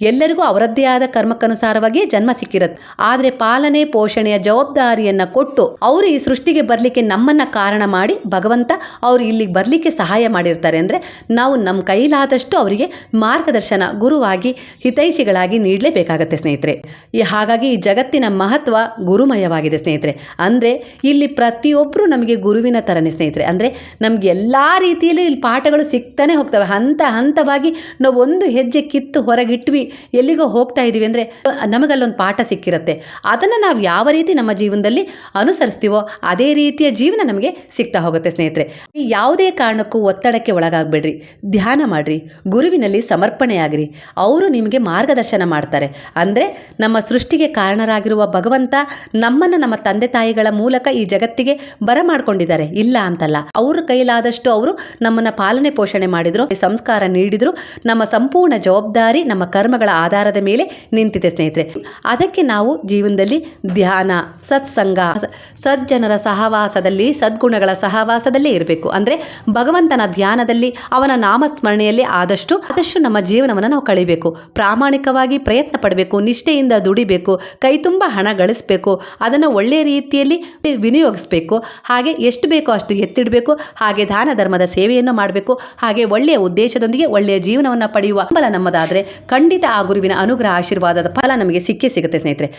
ಎಲ್ಲರಿಗೂ ಅವರದ್ದೇ ಆದ ಕರ್ಮಕ್ಕನುಸಾರವಾಗಿ ಜನ್ಮ ಸಿಕ್ಕಿರತ್ತೆ ಆದರೆ ಪಾಲನೆ ಪೋಷಣೆಯ ಜವಾಬ್ದಾರಿಯನ್ನು ಕೊಟ್ಟು ಅವರು ಈ ಸೃಷ್ಟಿಗೆ ಬರಲಿಕ್ಕೆ ನಮ್ಮನ್ನು ಕಾರಣ ಮಾಡಿ ಭಗವಂತ ಅವರು ಇಲ್ಲಿಗೆ ಬರಲಿಕ್ಕೆ ಸಹಾಯ ಮಾಡಿರ್ತಾರೆ ಅಂದರೆ ನಾವು ನಮ್ಮ ಕೈಲಾದಷ್ಟು ಅವರಿಗೆ ಮಾರ್ಗದರ್ಶನ, ಗುರುವಾಗಿ, ಹಿತೈಷಿಗಳಾಗಿ ನೀಡಲೇಬೇಕಾಗತ್ತೆ ಸ್ನೇಹಿತರೆ. ಈ ಹಾಗಾಗಿ ಈ ಜಗತ್ತಿನ ಮಹತ್ವ ಗುರುಮಯವಾಗಿದೆ ಸ್ನೇಹಿತರೆ. ಅಂದರೆ ಇಲ್ಲಿ ಪ್ರತಿಯೊಬ್ಬರು ನಮಗೆ ಗುರುವಿನ ಥರನೇ ಸ್ನೇಹಿತರೆ. ಅಂದರೆ ನಮಗೆ ಎಲ್ಲ ರೀತಿಯಲ್ಲೂ ಇಲ್ಲಿ ಪಾಠಗಳು ಸಿಗ್ತಾನೆ ಹೋಗ್ತವೆ. ಹಂತ ಹಂತವಾಗಿ ನಾವು ಒಂದು ಹೆಜ್ಜೆ ಕಿತ್ತು ಹೊರಗಿಟ್ವಿ, ಎಲ್ಲಿಗೋ ಹೋಗ್ತಾ ಇದ್ದೀವಿ ಅಂದರೆ ನಮಗಲ್ಲೊಂದು ಪಾಠ ಸಿಕ್ಕಿರುತ್ತೆ. ಅದನ್ನು ನಾವು ಯಾವ ರೀತಿ ನಮ್ಮ ಜೀವನದಲ್ಲಿ ಅನುಸರಿಸ್ತೀವೋ ಅದೇ ರೀತಿಯ ಜೀವನ ನಮಗೆ ಸಿಗ್ತಾ ಹೋಗುತ್ತೆ ಸ್ನೇಹಿತರೆ. ಯಾವುದೇ ಕಾರಣಕ್ಕೂ ಒತ್ತಡಕ್ಕೆ ಒಳಗಾಗಬೇಡ್ರಿ. ಧ್ಯಾನ ಮಾಡಿರಿ. ಗುರುವಿನಲ್ಲಿ ಸಮರ್ಪಣೆಯಾಗಿರಿ. ಅವರು ನಿಮಗೆ ಮಾರ್ಗದರ್ಶನ ಮಾಡ್ತಾರೆ. ಅಂದರೆ ನಮ್ಮ ಸೃಷ್ಟಿಗೆ ಕಾರಣರಾಗಿರುವ ಭಗವಂತ ನಮ್ಮನ್ನು ನಮ್ಮ ತಂದೆ ತಾಯಿಗಳ ಮೂಲಕ ಈ ಜಗತ್ತಿಗೆ ಬರಮಾಡ್ಕೊಂಡಿದ್ದಾರೆ. ಇಲ್ಲ ಅಂತಲ್ಲ. ಅವ್ರ ಕೈಲಾದಷ್ಟು ಅವರು ನಮ್ಮನ್ನು ಪಾಲನೆ ಪೋಷಣೆ ಮಾಡಿದ್ರು. ಸಂಸ್ಕಾರ ನೀಡಿದ್ರು ನಮ್ಮ ಸಂಪೂರ್ಣ ಜವಾಬ್ದಾರಿ ನಮ್ಮ ಕರ್ಮಗಳ ಆಧಾರದ ಮೇಲೆ ನಿಂತಿದೆ ಸ್ನೇಹಿತರೆ. ಅದಕ್ಕೆ ನಾವು ಜೀವನದಲ್ಲಿ ಧ್ಯಾನ, ಸತ್ಸಂಗ ಸಜ್ಜನರ ಸಹವಾಸದಲ್ಲಿ, ಸದ್ಗುಣಗಳ ಸಹವಾಸದಲ್ಲೇ ಇರಬೇಕು. ಅಂದರೆ ಭಗವಂತನ ಧ್ಯಾನದಲ್ಲಿ ಅವನ ನಾಮಸ್ಮರಣೆಯಲ್ಲಿ ಆದಷ್ಟು ಆದಷ್ಟು ನಮ್ಮ ಜೀವನವನ್ನು ನಾವು ಕಳಿಬೇಕು. ಪ್ರಾಮಾಣಿಕವಾಗಿ ಪ್ರಯತ್ನ ಪಡಬೇಕು, ನಿಷ್ಠೆಯಿಂದ ದುಡಿಬೇಕು, ಕೈ ತುಂಬ ಹಣ ಗಳಿಸಬೇಕು, ಅದನ್ನು ಒಳ್ಳೆಯ ರೀತಿಯಲ್ಲಿ ವಿನಿಯೋಗಿಸಬೇಕು, ಹಾಗೆ ಎಷ್ಟು ಬೇಕೋ ಅಷ್ಟು ಎತ್ತಿಡಬೇಕು, ಹಾಗೆ ದಾನ ಧರ್ಮದ ಸೇವೆಯನ್ನು ಮಾಡಬೇಕು, ಹಾಗೆ ಒಳ್ಳೆಯ ಉದ್ದೇಶದೊಂದಿಗೆ ಒಳ್ಳೆಯ ಜೀವನವನ್ನು ಪಡೆಯುವ ಬಲ ನಮ್ಮದಾದರೆ ಖಂಡಿತ ಆ ಗುರುವಿನ ಅನುಗ್ರಹ ಆಶೀರ್ವಾದದ ಫಲ ನಮಗೆ ಸಿಕ್ಕೇ ಸಿಗುತ್ತೆ ಸ್ನೇಹಿತರೆ.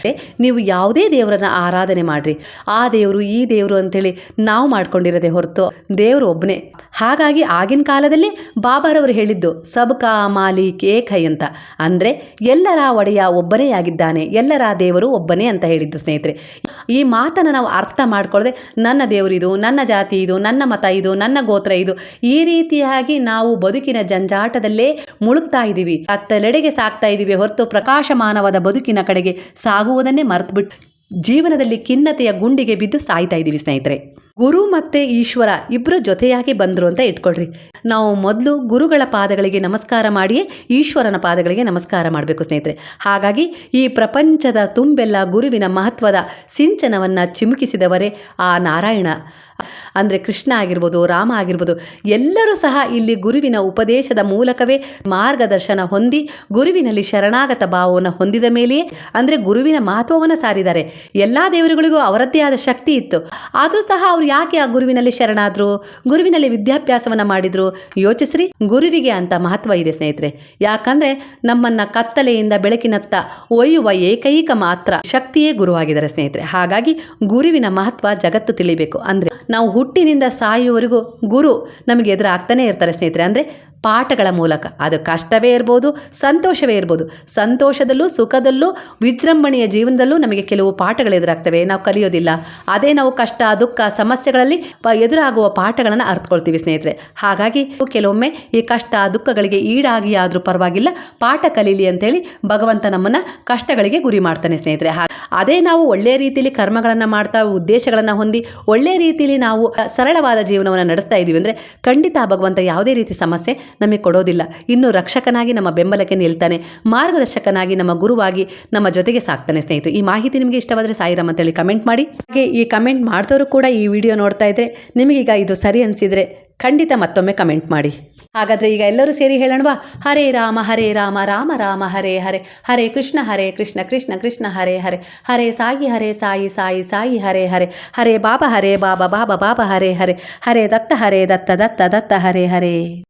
ನೀವು ಯಾವುದೇ ದೇವರನ್ನ ಆರಾಧನೆ ಮಾಡ್ರಿ. ಆ ದೇವರು, ಈ ದೇವರು ಅಂತೇಳಿ ನಾವು ಮಾಡ್ಕೊಂಡಿರದೆ ಹೊರತು ದೇವರು ಒಬ್ಬನೇ ಹಾಗಾಗಿ ಆಗಿನ ಕಾಲದಲ್ಲಿ ಬಾಬಾರವರು ಹೇಳಿದ್ದು, ಸಬ್ಕಾ ಮಾಲೀಕ್ ಏಕೈ ಅಂತ. ಅಂದರೆ ಎಲ್ಲರ ಒಡೆಯ ಒಬ್ಬನೇ ಆಗಿದ್ದಾನೆ, ಎಲ್ಲರ ದೇವರು ಒಬ್ಬನೇ ಅಂತ ಹೇಳಿದ್ದು ಸ್ನೇಹಿತರೆ. ಈ ಮಾತನ್ನು ನಾವು ಅರ್ಥ ಮಾಡ್ಕೊಳ್ಳದೆ ನನ್ನ ದೇವರು ಇದು, ನನ್ನ ಜಾತಿ ಇದು, ನನ್ನ ಮತ ಇದು, ನನ್ನ ಗೋತ್ರ ಇದು ಈ ರೀತಿಯಾಗಿ ನಾವು ಬದುಕಿನ ಜಂಜಾಟದಲ್ಲೇ ಮುಳುಗ್ತಾ ಇದ್ದೀವಿ. ಅತ್ತಲೆಡೆಗೆ ಸಾಕ್ತಾ ಇದ್ದೀವಿ ಹೊರತು ಪ್ರಕಾಶಮಾನವಾದ ಬದುಕಿನ ಕಡೆಗೆ ಸಾಗುವುದನ್ನೇ ಮರೆತುಬಿಟ್ಟು ಜೀವನದಲ್ಲಿ ಖಿನ್ನತೆಯ ಗುಂಡಿಗೆ ಬಿದ್ದು ಸಾಯ್ತಾ ಇದ್ದೀವಿ ಸ್ನೇಹಿತರೆ. ಗುರು ಮತ್ತೆ ಈಶ್ವರ ಇಬ್ಬರು ಜೊತೆಯಾಗಿ ಬಂದರು ಅಂತ ಇಟ್ಕೊಳ್ರಿ. ನಾವು ಮೊದಲು ಗುರುಗಳ ಪಾದಗಳಿಗೆ ನಮಸ್ಕಾರ ಮಾಡಿಯೇ ಈಶ್ವರನ ಪಾದಗಳಿಗೆ ನಮಸ್ಕಾರ ಮಾಡಬೇಕು ಸ್ನೇಹಿತರೆ. ಹಾಗಾಗಿ ಈ ಪ್ರಪಂಚದ ತುಂಬೆಲ್ಲ ಗುರುವಿನ ಮಹತ್ವದ ಸಿಂಚನವನ್ನು ಚಿಮುಕಿಸಿದವರೇ ಆ ನಾರಾಯಣ. ಅಂದರೆ ಕೃಷ್ಣ ಆಗಿರ್ಬೋದು, ರಾಮ ಆಗಿರ್ಬೋದು, ಎಲ್ಲರೂ ಸಹ ಇಲ್ಲಿ ಗುರುವಿನ ಉಪದೇಶದ ಮೂಲಕವೇ ಮಾರ್ಗದರ್ಶನ ಹೊಂದಿ ಗುರುವಿನಲ್ಲಿ ಶರಣಾಗತ ಭಾವವನ್ನು ಹೊಂದಿದ ಮೇಲೆಯೇ ಅಂದರೆ ಗುರುವಿನ ಮಹತ್ವವನ್ನು ಸಾರಿದ್ದಾರೆ. ಎಲ್ಲ ದೇವರುಗಳಿಗೂ ಅವರದ್ದೇ ಆದ ಶಕ್ತಿ ಇತ್ತು. ಆದರೂ ಸಹ ಅವರು ಯಾಕೆ ಆ ಗುರುವಿನಲ್ಲಿ ಶರಣಾದರು? ಗುರುವಿನಲ್ಲಿ ವಿದ್ಯಾಭ್ಯಾಸವನ್ನು ಮಾಡಿದರು? ಯೋಚಿಸ್ರಿ, ಗುರುವಿಗೆ ಅಂತ ಮಹತ್ವ ಇದೆ ಸ್ನೇಹಿತರೆ. ಯಾಕಂದರೆ ನಮ್ಮನ್ನು ಕತ್ತಲೆಯಿಂದ ಬೆಳಕಿನತ್ತ ಒಯ್ಯುವ ಏಕೈಕ ಮಾತ್ರ ಶಕ್ತಿಯೇ ಗುರುವಾಗಿದ್ದಾರೆ ಸ್ನೇಹಿತರೆ. ಹಾಗಾಗಿ ಗುರುವಿನ ಮಹತ್ವ ಜಗತ್ತು ತಿಳಿಬೇಕು. ಅಂದರೆ ನಾವು ಹುಟ್ಟಿನಿಂದ ಸಾಯುವವರೆಗೂ ಗುರು ನಮಗೆ ಎದುರಾಗ್ತಾನೆ ಇರ್ತಾರೆ ಸ್ನೇಹಿತರೆ. ಅಂದರೆ ಪಾಠಗಳ ಮೂಲಕ. ಅದು ಕಷ್ಟವೇ ಇರ್ಬೋದು, ಸಂತೋಷವೇ ಇರ್ಬೋದು. ಸಂತೋಷದಲ್ಲೂ, ಸುಖದಲ್ಲೂ, ವಿಜೃಂಭಣೆಯ ಜೀವನದಲ್ಲೂ ನಮಗೆ ಕೆಲವು ಪಾಠಗಳು ಎದುರಾಗ್ತವೆ. ನಾವು ಕಲಿಯೋದಿಲ್ಲ. ಅದೇ ನಾವು ಕಷ್ಟ, ದುಃಖ, ಸಮಸ್ಯೆಗಳಲ್ಲಿ ಎದುರಾಗುವ ಪಾಠಗಳನ್ನು ಅರ್ಥಕೊಳ್ತೀವಿ ಸ್ನೇಹಿತರೆ. ಹಾಗಾಗಿ ಕೆಲವೊಮ್ಮೆ ಈ ಕಷ್ಟ, ದುಃಖಗಳಿಗೆ ಈಡಾಗಿ ಆದರೂ ಪರವಾಗಿಲ್ಲ. ಪಾಠ ಕಲೀಲಿ ಅಂತೇಳಿ ಭಗವಂತ ನಮ್ಮನ್ನು ಕಷ್ಟಗಳಿಗೆ ಗುರಿ ಮಾಡ್ತಾನೆ ಸ್ನೇಹಿತರೆ. ಅದೇ ನಾವು ಒಳ್ಳೆಯ ರೀತಿಯಲ್ಲಿ ಕರ್ಮಗಳನ್ನು ಮಾಡ್ತಾ, ಉದ್ದೇಶಗಳನ್ನು ಹೊಂದಿ ಒಳ್ಳೆಯ ರೀತಿಯಲ್ಲಿ ನಾವು ಸರಳವಾದ ಜೀವನವನ್ನು ನಡೆಸ್ತಾ ಇದ್ದೀವಿ ಅಂದರೆ ಖಂಡಿತ ಭಗವಂತ ಯಾವುದೇ ರೀತಿ ಸಮಸ್ಯೆ ನಮಗೆ ಕೊಡೋದಿಲ್ಲ. ಇನ್ನು ರಕ್ಷಕನಾಗಿ ನಮ್ಮ ಬೆಂಬಲಕ್ಕೆ ನಿಲ್ತಾನೆ, ಮಾರ್ಗದರ್ಶಕನಾಗಿ ನಮ್ಮ ಗುರುವಾಗಿ ನಮ್ಮ ಜೊತೆಗೆ ಸಾಕ್ತಾನೆ ಸ್ನೇಹಿತರು. ಈ ಮಾಹಿತಿ ನಿಮಗೆ ಇಷ್ಟವಾದರೆ ಸಾಯಿರಾಮ್ ಅಂತೇಳಿ ಕಮೆಂಟ್ ಮಾಡಿ. ಹಾಗೆ ಈ ಕಮೆಂಟ್ ಮಾಡಿದವರು ಕೂಡ ಈ ವಿಡಿಯೋ ನೋಡ್ತಾ ಇದ್ರೆ ನಿಮಗೀಗ ಇದು ಸರಿ ಅನಿಸಿದರೆ ಖಂಡಿತ ಮತ್ತೊಮ್ಮೆ ಕಮೆಂಟ್ ಮಾಡಿ. ಹಾಗಾದರೆ ಈಗ ಎಲ್ಲರೂ ಸೇರಿ ಹೇಳೋಣವಾ? ಹರೇ ರಾಮ ಹರೇ ರಾಮ ರಾಮ ರಾಮ, ಹರೇ ಹರೇ. ಹರೇ ಕೃಷ್ಣ ಹರೇ ಕೃಷ್ಣ ಕೃಷ್ಣ ಕೃಷ್ಣ, ಹರೇ ಹರೇ. ಹರೇ ಸಾಯಿ ಹರೇ ಸಾಯಿ ಸಾಯಿ ಸಾಯಿ, ಹರೇ ಹರೇ. ಹರೇ ಬಾಬಾ ಹರೇ ಬಾಬಾ ಬಾಬಾ ಬಾಬಾ, ಹರೇ ಹರೇ. ಹರೇ ದತ್ತ ಹರೇ ದತ್ತ ದತ್ತ ದತ್ತ, ಹರೇ ಹರೇ.